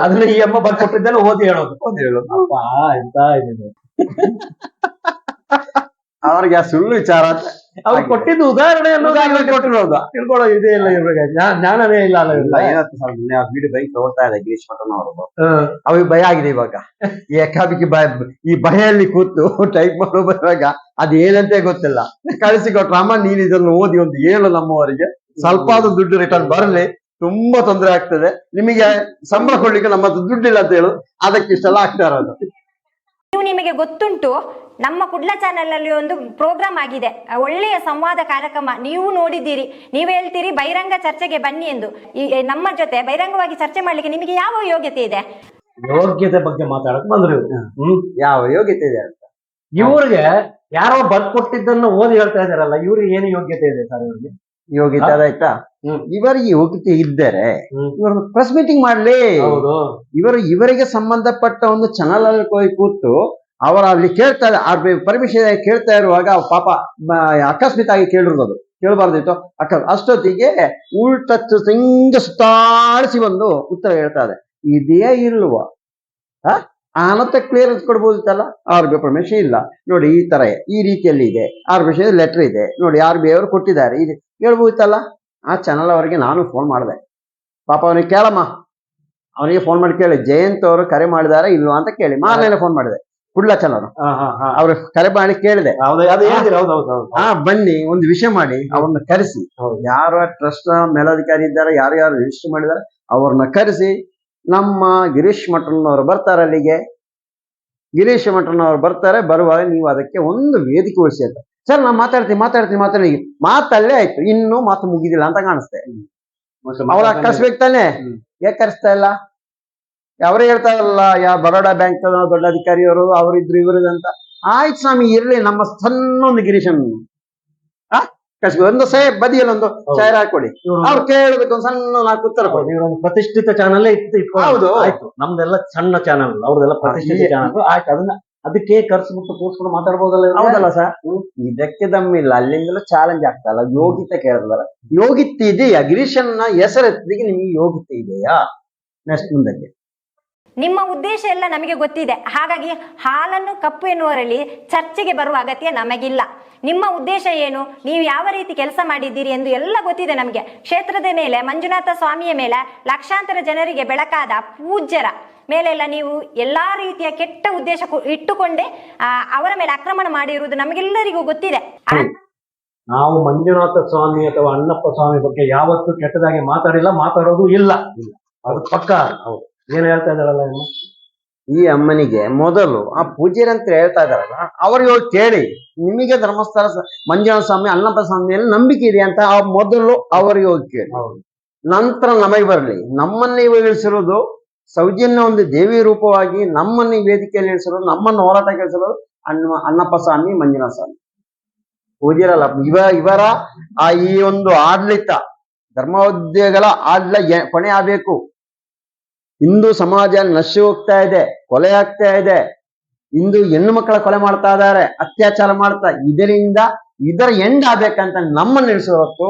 Speaker 1: ಅದನ್ನ ಈ ಅಮ್ಮ ಬರ್ಕೊಟ್ಟಿದ್ದೆಲ್ಲ ಓದಿ ಹೇಳೋದು.
Speaker 3: ಓದಿ ಹೇಳೋದು.
Speaker 1: ಅಪ್ಪ ಎಂತ ಇದೆ?
Speaker 3: ಅವ್ರಿಗೆ ಆ ಸುಳ್ಳು ವಿಚಾರ ಅಂತ
Speaker 1: ಅವ್ರು. ಕೊಟ್ಟಿದ್ದು ಉದಾಹರಣೆ ಅನ್ನೋದು
Speaker 3: ಕೊಟ್ಟಿರೋದು.
Speaker 1: ತಿಳ್ಕೊಳ್ಳೋ ಇದೇ ಇಲ್ಲ ಇವ್ರಿಗೆ. ಜ್ಞಾನವೇ ಇಲ್ಲ ಅಲ್ಲ
Speaker 3: ಇಲ್ಲ, ಸರ್ ಆ ವಿಡಿಯೋ ಬೈಕ್ ತಗೊಳ್ತಾ ಇದೆ ಗಿರೀಶ್ ಮಠನ್ ಅವರು. ಅವ್ರಿಗೆ ಭಯ ಆಗಿದೆ ಇವಾಗ. ಈ ಎಕಾಬಿಕಿ ಭಯ ಈ ಭಯಲ್ಲಿ ಕೂತು ಟೈಪ್ ಮಾಡೋ ಬರುವಾಗ ಅದು ಏನಂತೆ ಗೊತ್ತಿಲ್ಲ. ಕಳಿಸಿ ಕೊಟ್ರಮ್ಮ ನೀನ್ ಇದನ್ನು ಓದಿ ಒಂದು ಹೇಳು ನಮ್ಮವರಿಗೆ. ಸ್ವಲ್ಪ ಆದ್ರೂ ದುಡ್ಡು ರಿಟರ್ನ್ ಬರಲಿ. ತುಂಬಾ ತೊಂದರೆ ಆಗ್ತದೆ. ನಿಮಗೆ ಸಂಬಳ ಕೊಡ್ಲಿಕ್ಕೆ ನಮ್ಮ ದುಡ್ಡಿಲ್ಲ ಅಂತ ಹೇಳು. ಅದಕ್ಕೆ ಇಷ್ಟೆಲ್ಲ ಆಗ್ತಾ ಇರೋದು.
Speaker 2: ನೀವು ನಿಮಗೆ ಗೊತ್ತುಂಟು ನಮ್ಮ ಕುಡ್ಲ ಚಾನೆಲ್ ಅಲ್ಲಿ ಒಂದು ಪ್ರೋಗ್ರಾಮ್ ಆಗಿದೆ. ಒಳ್ಳೆಯ ಸಂವಾದ ಕಾರ್ಯಕ್ರಮ. ನೀವು ನೋಡಿದ್ದೀರಿ. ನೀವು ಹೇಳ್ತೀರಿ ಬಹಿರಂಗ ಚರ್ಚೆಗೆ ಬನ್ನಿ ಎಂದು. ಈ ನಮ್ಮ ಜೊತೆ ಬಹಿರಂಗವಾಗಿ ಚರ್ಚೆ ಮಾಡ್ಲಿಕ್ಕೆ ನಿಮಗೆ ಯಾವ ಯೋಗ್ಯತೆ ಇದೆ?
Speaker 1: ಯೋಗ್ಯತೆ ಬಗ್ಗೆ ಮಾತಾಡಕ್ ಬಂದ್ರು. ಇವ್ರು ಹ್ಮ್.
Speaker 3: ಯಾವ ಯೋಗ್ಯತೆ ಇದೆ ಅಂತ?
Speaker 1: ಇವ್ರಿಗೆ ಯಾರೋ ಬರ್ಕೊಟ್ಟಿದ್ದನ್ನು ಓದಿ ಹೇಳ್ತಾ ಇದಾರಲ್ಲ ಇವ್ರಿಗೆ ಏನು ಯೋಗ್ಯತೆ ಇದೆ ಸರ್ ಇವ್ರಿಗೆ?
Speaker 3: ಯೋಗ್ಯತೆ
Speaker 1: ಆಯ್ತಾ?
Speaker 3: ಇವರಿಗೆ ಯೋಗ್ಯತೆ ಇದ್ದರೆ. ಇವರು ಪ್ರೆಸ್ ಮೀಟಿಂಗ್ ಮಾಡ್ಲಿ. ಇವರು ಇವರಿಗೆ ಸಂಬಂಧಪಟ್ಟ ಒಂದು ಚಾನಲ್ ಅಲ್ಲಿ ಹೋಗಿ ಕೂತು ಅವರ ಅಲ್ಲಿ ಕೇಳ್ತಾ ಪರ್ಮಿಷನ್ ಕೇಳ್ತಾ ಇರುವಾಗ ಪಾಪ ಆಕಸ್ಮಿತ ಅಕಸ್ಮಾತ್ ಆಗಿ ಕೇಳಿರೋದು ಕೇಳಬಾರ್ದಿತ್ತು ಅಕ್ಕ ಅಷ್ಟೊತ್ತಿಗೆ ಉಲ್ಟತ್ತು ಸಿಂಗ ಸುತ್ತಾಡಿಸಿ ಬಂದು ಉತ್ತರ ಹೇಳ್ತಾ ಇದೆ ಇದೆಯಾ ಇಲ್ವಾ ಆನತ್ತ ಕ್ಲಿಯರೆನ್ಸ್ ಕೊಡ್ಬೋದಿತ್ತಲ್ಲ? ಆರ್ ಬಿ ಪರ್ಮಿಷನ್ ಇಲ್ಲ. ನೋಡಿ ಈ ತರ ಈ ರೀತಿಯಲ್ಲಿ ಇದೆ ಆರ್ ಬಿ ಲೆಟರ್ ಇದೆ. ನೋಡಿ ಆರ್ ಬಿ ಅವರು ಕೊಟ್ಟಿದ್ದಾರೆ. ಇದು ಹೇಳ್ಬೋದಿತ್ತಲ್ಲ? ಆ ಚಾನಲ್ ಅವರಿಗೆ ನಾನು ಫೋನ್ ಮಾಡಿದೆ. ಪಾಪ ಅವನಿಗೆ ಕೇಳಮ್ಮ. ಅವನಿಗೆ ಫೋನ್ ಮಾಡಿ ಕೇಳಿ. ಜಯಂತ್ ಅವರು ಕರೆ ಮಾಡಿದಾರೆ ಇಲ್ವಾ ಅಂತ ಕೇಳಿ. ಮಾರನೇ ಫೋನ್ ಮಾಡಿದೆ. ಕುಡ್ಲಚಲರು
Speaker 1: ಹಾ ಹಾ ಹಾ.
Speaker 3: ಅವ್ರ ಕರೆ ಮಾಡಿ ಕೇಳಿದೆ. ಹಾ. ಬನ್ನಿ ಒಂದು ವಿಷಯ ಮಾಡಿ. ಅವ್ರನ್ನ ಕರೆಸಿ. ಯಾರ ಟ್ರಸ್ಟ್ ಮೇಲಾಧಿಕಾರಿ ಇದ್ದಾರೆ ಯಾರು ಯಾರು ರಿಜಿಸ್ಟರ್ ಮಾಡಿದ್ದಾರೆ ಅವ್ರನ್ನ ಕರೆಸಿ. ನಮ್ಮ ಗಿರೀಶ್ ಮಠನವರು ಬರ್ತಾರೆ ಅಲ್ಲಿಗೆ. ಗಿರೀಶ್ ಮಠನವರು ಬರ್ತಾರೆ ಬರುವಾಗ ನೀವು ಅದಕ್ಕೆ ಒಂದು ವೇದಿಕೆ ಉಳಿಸಿ ಅಂತ. ಸರ್ ನಾ ಮಾತಾಡ್ತೀನಿ ಮಾತಾಡ್ತೀನಿ ಮಾತಾಡಿ ಮಾತಲ್ಲೇ ಆಯ್ತು. ಇನ್ನೂ ಮಾತು ಮುಗಿದಿಲ್ಲ ಅಂತ ಕಾಣಿಸ್ತೆ. ಅವ್ರ ಕರ್ಸ್ಬೇಕು ತಾನೆ. ಯಾಕೆ ಕರೆಸ್ತಾ ಇಲ್ಲ? ಅವರೇ ಹೇಳ್ತಾರಲ್ಲ ಯಾ ಬರೋಡಾ ಬ್ಯಾಂಕ್ ದೊಡ್ಡ ಅಧಿಕಾರಿಯವರು ಅವರಿದ್ರು ಇವರಿದ್ರು ಅಂತ. ಆಯ್ತು ಸ್ವಾಮಿ ಇರ್ಲಿ ನಮ್ಮ ಸಣ್ಣ ಒಂದು ಗಿರೀಶನ್ ಆ ಕರ್ಸ್ಬೇಕು ಒಂದು ಸೇ ಬದಿಯಲ್ಲಿ ಒಂದು. ಚೈರ್ ಹಾಕೊಡಿ. ಅವ್ರು ಕೇಳೋದಕ್ಕೆ ಒಂದು ಸಣ್ಣ ನಾಲ್ಕು ಉತ್ತರ ಕೊಡಿ.
Speaker 1: ಒಂದು ಪ್ರತಿಷ್ಠಿತ ಚಾನಲ್ ಇತ್ತು
Speaker 3: ಹೌದು.
Speaker 1: ಆಯ್ತು. ನಮ್ದೆಲ್ಲ ಸಣ್ಣ ಚಾನಲ್ ಅವ್ರದೆಲ್ಲ ಪ್ರತಿಷ್ಠಿತ ಚಾನಲ್ ಆಯ್ತು ಅದನ್ನ ಅದಕ್ಕೆ ಕರ್ಸ್ಬಿಟ್ಟು ಕೂರ್ಸ್ಕೊಂಡು ಮಾತಾಡ್ಬೋದಲ್ಲ
Speaker 3: ಹೌದಲ್ಲ ಸರ್ ಇದಕ್ಕೆ ದಮ್ಮಿಲ್ಲ. ಅಲ್ಲಿಂದಲೂ ಚಾಲೆಂಜ್ ಆಗ್ತಲ್ಲ ಯೋಗಿತ ಕೇಳಿದಾರ. ಯೋಗಿತೆ ಇದೆಯಾ? ಗಿರೀಶನ್ನ ಹೆಸರೆತ್ತಿಗೆ ನಿಮ್ಗೆ ಯೋಗ್ಯತೆ ಇದೆಯಾ? ನೆಕ್ಸ್ಟ್ ಮುಂದಕ್ಕೆ.
Speaker 2: ನಿಮ್ಮ ಉದ್ದೇಶ ಎಲ್ಲ ನಮಗೆ ಗೊತ್ತಿದೆ. ಹಾಗಾಗಿ ಹಾಲನ್ನು ಕಪ್ಪು ಎನ್ನುವರಲ್ಲಿ ಚರ್ಚೆಗೆ ಬರುವ ಅಗತ್ಯ ನಮಗಿಲ್ಲ. ನಿಮ್ಮ ಉದ್ದೇಶ ಏನು? ನೀವು ಯಾವ ರೀತಿ ಕೆಲಸ ಮಾಡಿದ್ದೀರಿ ಎಂದು ಎಲ್ಲ ಗೊತ್ತಿದೆ ನಮಗೆ. ಕ್ಷೇತ್ರದ ಮೇಲೆ, ಮಂಜುನಾಥ ಸ್ವಾಮಿಯ ಮೇಲೆ ಲಕ್ಷಾಂತರ ಜನರಿಗೆ ಬೆಳಕಾದ ಪೂಜ್ಯರ ಮೇಲೆಲ್ಲ ನೀವು ಎಲ್ಲ ರೀತಿಯ ಕೆಟ್ಟ ಉದ್ದೇಶ ಇಟ್ಟುಕೊಂಡೇ ಅವರ ಮೇಲೆ ಆಕ್ರಮಣ ಮಾಡಿರುವುದು ನಮಗೆಲ್ಲರಿಗೂ ಗೊತ್ತಿದೆ.
Speaker 1: ನಾವು ಮಂಜುನಾಥ ಸ್ವಾಮಿ ಅಥವಾ ಅಣ್ಣಪ್ಪ ಸ್ವಾಮಿ ಬಗ್ಗೆ ಯಾವತ್ತೂ ಕೆಟ್ಟದಾಗಿ ಮಾತಾಡಿಲ್ಲ, ಮಾತಾಡೋದು ಇಲ್ಲ. ಅದು ಪಕ್ಕ. ಹೌದು. ಏನ್ ಹೇಳ್ತಾ ಇದ್ದಾಳಲ್ಲ ಏನು
Speaker 3: ಈ ಅಮ್ಮನಿಗೆ ಮೊದಲು ಆ ಪೂಜ್ಯರಂತ ಹೇಳ್ತಾ ಇದಾರಲ್ಲ ಅವ್ರಿಗೆ ಹೋಗಿ ಕೇಳಿ ನಿಮಗೆ ಧರ್ಮಸ್ಥಳ ಮಂಜುನಾಥ ಸ್ವಾಮಿ ಅಣ್ಣಪ್ಪ ಸ್ವಾಮಿ ಮೇಲೆ ನಂಬಿಕೆ ಇದೆ ಅಂತ ಆ ಮೊದಲು ಅವರಿಗೆ ಹೋಗಿ ಕೇಳಿ. ನಂತರ ನಮಗೆ ಬರಲಿ ನಮ್ಮನ್ನ ಇವಾಗ ಇಳಿಸಿರೋದು ಸೌಜನ್ಯ ಒಂದು ದೇವಿ ರೂಪವಾಗಿ ನಮ್ಮನ್ನ ಈ ವೇದಿಕೆಯಲ್ಲಿ ಇಳಿಸಿರೋದು ನಮ್ಮನ್ನ ಹೋರಾಟ ಇಳಿಸಿರೋದು ಅಣ್ಣ ಅಣ್ಣಪ್ಪ ಸ್ವಾಮಿ ಮಂಜುನಾಥ ಸ್ವಾಮಿ. ಪೂಜ್ಯರಲ್ಲ ಇವ ಇವರ ಆ ಈ ಒಂದು ಆಡಳಿತ ಧರ್ಮೋದ್ಯೋಗಗಳ ಆಡಳ ಕೊನೆ ಆಗ್ಬೇಕು. ಹಿಂದೂ ಸಮಾಜ ನಶಿ ಹೋಗ್ತಾ ಇದೆ ಕೊಲೆ ಆಗ್ತಾ ಇದೆ. ಇಂದು ಹೆಣ್ಣು ಮಕ್ಕಳ ಕೊಲೆ ಮಾಡ್ತಾ ಇದ್ದಾರೆ ಅತ್ಯಾಚಾರ ಮಾಡ್ತಾ ಇದರಿಂದ ಇದರ ಎಂಡ್ ಆಗ್ಬೇಕಂತ ನಮ್ಮನ್ನ ನಿಲ್ಸೋವತ್ತು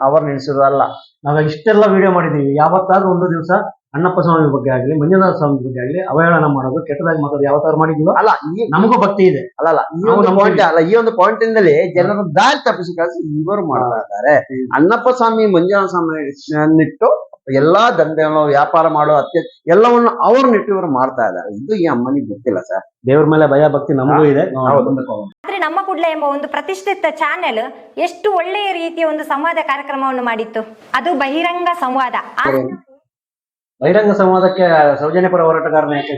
Speaker 3: ಅವ್ರು ನಿಲ್ಸೋದಲ್ಲ
Speaker 1: ನಾವ್ ಇಷ್ಟೆಲ್ಲ ವಿಡಿಯೋ ಮಾಡಿದೀವಿ ಯಾವತ್ತಾದ್ರೂ ಒಂದು ದಿವಸ ಅಣ್ಣಪ್ಪ ಸ್ವಾಮಿ ಬಗ್ಗೆ ಆಗ್ಲಿ ಮಂಜುನಾಥ ಸ್ವಾಮಿ ಬಗ್ಗೆ ಆಗ್ಲಿ ಅವಹೇಳನ ಮಾಡೋದು ಕೆಟ್ಟದಾಗಿ ಮಾತಾಡೋದು ಯಾವತ್ತಾದ್ರು ಮಾಡಿದೀವ
Speaker 3: ಅಲ್ಲ ಈ
Speaker 1: ನಮಗೂ ಭಕ್ತಿ ಇದೆ.
Speaker 3: ಅಲ್ಲ ಈ ಒಂದು ಪಾಯಿಂಟ್ ಅಲ್ಲ ಈ ಒಂದು ಪಾಯಿಂಟ್ ಇಂದಲೇ ಜನರು ದಾರಿ ತಪ್ಪಿಸಿ ಕಳಿಸಿ ಇವರು ಮಾಡ್ತಾ ಇದ್ದಾರೆ. ಅಣ್ಣಪ್ಪ ಸ್ವಾಮಿ ಮಂಜುನಾಥ ಸ್ವಾಮಿ ಇಟ್ಟು ಎಲ್ಲಾ ದಂಧೆಗಳು ವ್ಯಾಪಾರ ಮಾಡೋ ಅತ್ಯ ಎಲ್ಲವನ್ನು ಅವ್ರನ್ನಿಟ್ಟು ಇವರು ಮಾಡ್ತಾ ಇದ್ದಾರೆ. ಇದು ಈ ಅಮ್ಮನಿಗೆ ಗೊತ್ತಿಲ್ಲ ಸರ್.
Speaker 1: ದೇವ್ರ ಮೇಲೆ ಭಯ ಭಕ್ತಿ ನಮಗೂ ಇದೆ.
Speaker 2: ಆದ್ರೆ ನಮ್ಮ ಕುಡ್ಲೆ ಎಂಬ ಒಂದು ಪ್ರತಿಷ್ಠಿತ ಚಾನೆಲ್ ಎಷ್ಟು ಒಳ್ಳೆಯ ರೀತಿಯ ಒಂದು ಸಂವಾದ ಕಾರ್ಯಕ್ರಮವನ್ನು ಮಾಡಿತ್ತು. ಅದು ಬಹಿರಂಗ ಸಂವಾದ. ಆ
Speaker 1: ಬಹಿರಂಗ ಸಂವಾದಕ್ಕೆ ಸೌಜನ್ಯಪರ ಹೋರಾಟಗಾರನ ಯಾಕೆ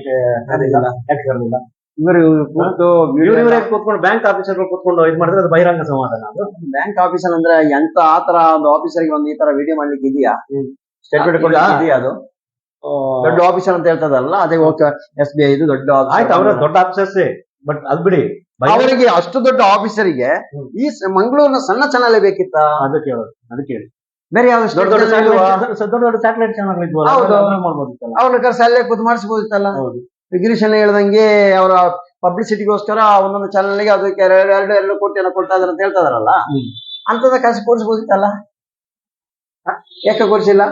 Speaker 1: ಕರೆದಿಲ್ಲ? ಯಾಕೆ ಕರೆದಿಲ್ಲ?
Speaker 3: ಇವರು ಕೂತು
Speaker 1: ಇವ್ರು ಕೂತ್ಕೊಂಡು ಬ್ಯಾಂಕ್ ಆಫೀಸರ್ಗಳು ಕೂತ್ಕೊಂಡು ಇದು ಮಾಡಿದ್ರೆ ಅದು ಬಹಿರಂಗ ಸಂವಾದ ಅದು
Speaker 3: ಬ್ಯಾಂಕ್ ಆಫೀಸರ್ ಅಂದ್ರೆ ಎಂತ ಆತರ ಒಂದು ಆಫೀಸರ್ಗೆ ಒಂದು ಈ ತರ ವಿಡಿಯೋ ಮಾಡ್ಲಿಕ್ಕೆ ಇದೆಯಾ? ಸ್ಟೇಟ್ಮೆಂಟ್ ಅದು? ದೊಡ್ಡ ಆಫೀಸರ್ ಅಂತ ಹೇಳ್ತದಲ್ಲ ಅದೇ ಓಕೆ ಎಸ್ ಬಿ ಐ ಇದು ದೊಡ್ಡ
Speaker 1: ಆಯ್ತು ಅವರ ದೊಡ್ಡ ಆಫೀಸರ್ಸ್ ಬಟ್ ಅದ್ ಬಿಡಿ
Speaker 3: ಅವರಿಗೆ ಅಷ್ಟು ದೊಡ್ಡ ಆಫೀಸರಿಗೆ. ಈ ಮಂಗಳೂರಿನ ಸಣ್ಣ ಚಾನಲ್ ಬೇಕಿತ್ತ?
Speaker 1: ಅದು ಕೇಳೋದು ಅದು ಕೇಳಿ.
Speaker 3: ಬೇರೆ ಯಾವ್ದು
Speaker 1: ದೊಡ್ಡ ದೊಡ್ಡ ಸ್ಯಾಟಲೈಟ್ ಚಾನಲ್
Speaker 3: ಅವ್ರನ್ನ ಕರ್ಸಿ ಅಲ್ಲೇ ಕೂತ್ ಮಾಡಿಸ್ಬೋದಿತ್ತಲ್ಲ?
Speaker 1: ಗಿರೀಶ್
Speaker 3: ಗಿರೀಶನ್ ಹೇಳ್ದಂಗೆ ಅವರ ಪಬ್ಲಿಸಿಟಿಗೋಸ್ಕರ ಒಂದೊಂದು ಚಾನಲ್ಗೆ ಅದಕ್ಕೆ ಎರಡು ಎರಡು ಎರಡು ಕೋಟಿ ಏನೋ ಕೊಡ್ತಾ ಇದಾರೆ ಅಂತ ಹೇಳ್ತಾ ಇದಾರಲ್ಲ. ಅಂತದ ಕರ್ಸಿ ಕೊಡಿಸ್ಬೋದಿತ್ತಲ್ಲ? ಯಾಕೆ ಕೊಡಿಸಿಲ್ಲ?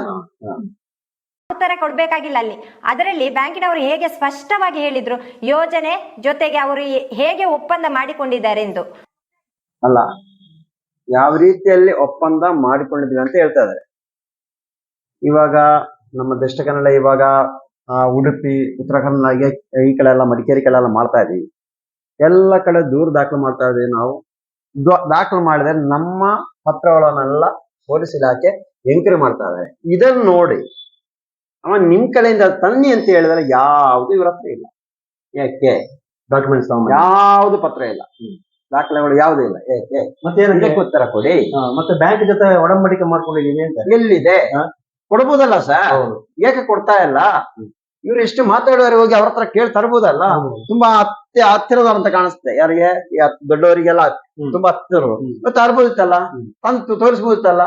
Speaker 2: ಉತ್ತರ ಕೊಡ್ಬೇಕಾಗಿಲ್ಲ ಅಲ್ಲಿ. ಅದರಲ್ಲಿ ಬ್ಯಾಂಕಿನವರು ಹೇಗೆ ಸ್ಪಷ್ಟವಾಗಿ ಹೇಳಿದ್ರು ಯೋಜನೆ ಜೊತೆಗೆ ಅವರು ಹೇಗೆ ಒಪ್ಪಂದ ಮಾಡಿಕೊಂಡಿದ್ದಾರೆ ಎಂದು
Speaker 3: ಅಲ್ಲ ಯಾವ ರೀತಿಯಲ್ಲಿ ಒಪ್ಪಂದ ಮಾಡಿಕೊಂಡಿದ್ವಿ ಅಂತ ಹೇಳ್ತಾ ಇದ್ದಾರೆ. ಇವಾಗ ನಮ್ಮ ದಕ್ಷಿಣ ಕನ್ನಡ ಇವಾಗ ಉಡುಪಿ ಉತ್ತರ ಕನ್ನಡ ಈ ಕಡೆ ಎಲ್ಲ ಮಡಿಕೇರಿ ಕಡೆ ಎಲ್ಲ ಮಾಡ್ತಾ ಇದೀವಿ ಎಲ್ಲ ಕಡೆ ದೂರ ದಾಖಲು ಮಾಡ್ತಾ ಇದೀವಿ ನಾವು. ದಾಖಲು ಮಾಡಿದ್ರೆ ನಮ್ಮ ಪತ್ರಗಳನ್ನೆಲ್ಲ ಪೊಲೀಸ್ ಇಲಾಖೆ ಎಂಕ್ವೈರಿ ಮಾಡ್ತಾ ಇದ್ದಾರೆ ಇದನ್ನ ನೋಡಿ ಅವ ನಿಮ್ ಕಡೆಯಿಂದ ತನ್ನಿ ಅಂತ ಹೇಳಿದ್ರೆ ಯಾವುದು ಇವ್ರ ಹತ್ರ ಇಲ್ಲ. ಯಾಕೆ
Speaker 1: ಡಾಕ್ಯುಮೆಂಟ್ಸ್
Speaker 3: ಯಾವ್ದು ಪತ್ರ ಇಲ್ಲ. ದಾಖಲೆಗಳು ಯಾವುದು ಇಲ್ಲ. ಏಕೆ?
Speaker 1: ಮತ್ತೆ
Speaker 3: ಉತ್ತರ ಕೊಡಿ.
Speaker 1: ಮತ್ತೆ ಬ್ಯಾಂಕ್ ಜೊತೆ ಒಡಂಬಡಿಕೆ ಮಾಡ್ಕೊಂಡಿದೀವಿ ಅಂತ.
Speaker 3: ಎಲ್ಲಿದೆ? ಕೊಡ್ಬೋದಲ್ಲ ಸರ್. ಏಕೆ ಕೊಡ್ತಾ ಇಲ್ಲ? ಇವ್ರು ಎಷ್ಟು ಮಾತಾಡೋರು ಹೋಗಿ ಅವ್ರ ಹತ್ರ ಕೇಳಿ ತರ್ಬೋದಲ್ಲ. ತುಂಬಾ ಹತ್ತಿ ಹತ್ತಿರದ ಅಂತ ಕಾಣಿಸುತ್ತೆ ಯಾರಿಗೆ? ದೊಡ್ಡವರಿಗೆಲ್ಲ. ತುಂಬಾ ಹತ್ತಿರ
Speaker 1: ಮತ್ತೆ
Speaker 3: ಅರ್ಬೋದಿತ್ತಲ್ಲ
Speaker 1: ತಂದು
Speaker 3: ತಂತು ತೋರಿಸ್ಬೋದಿತ್ತಲ್ಲ.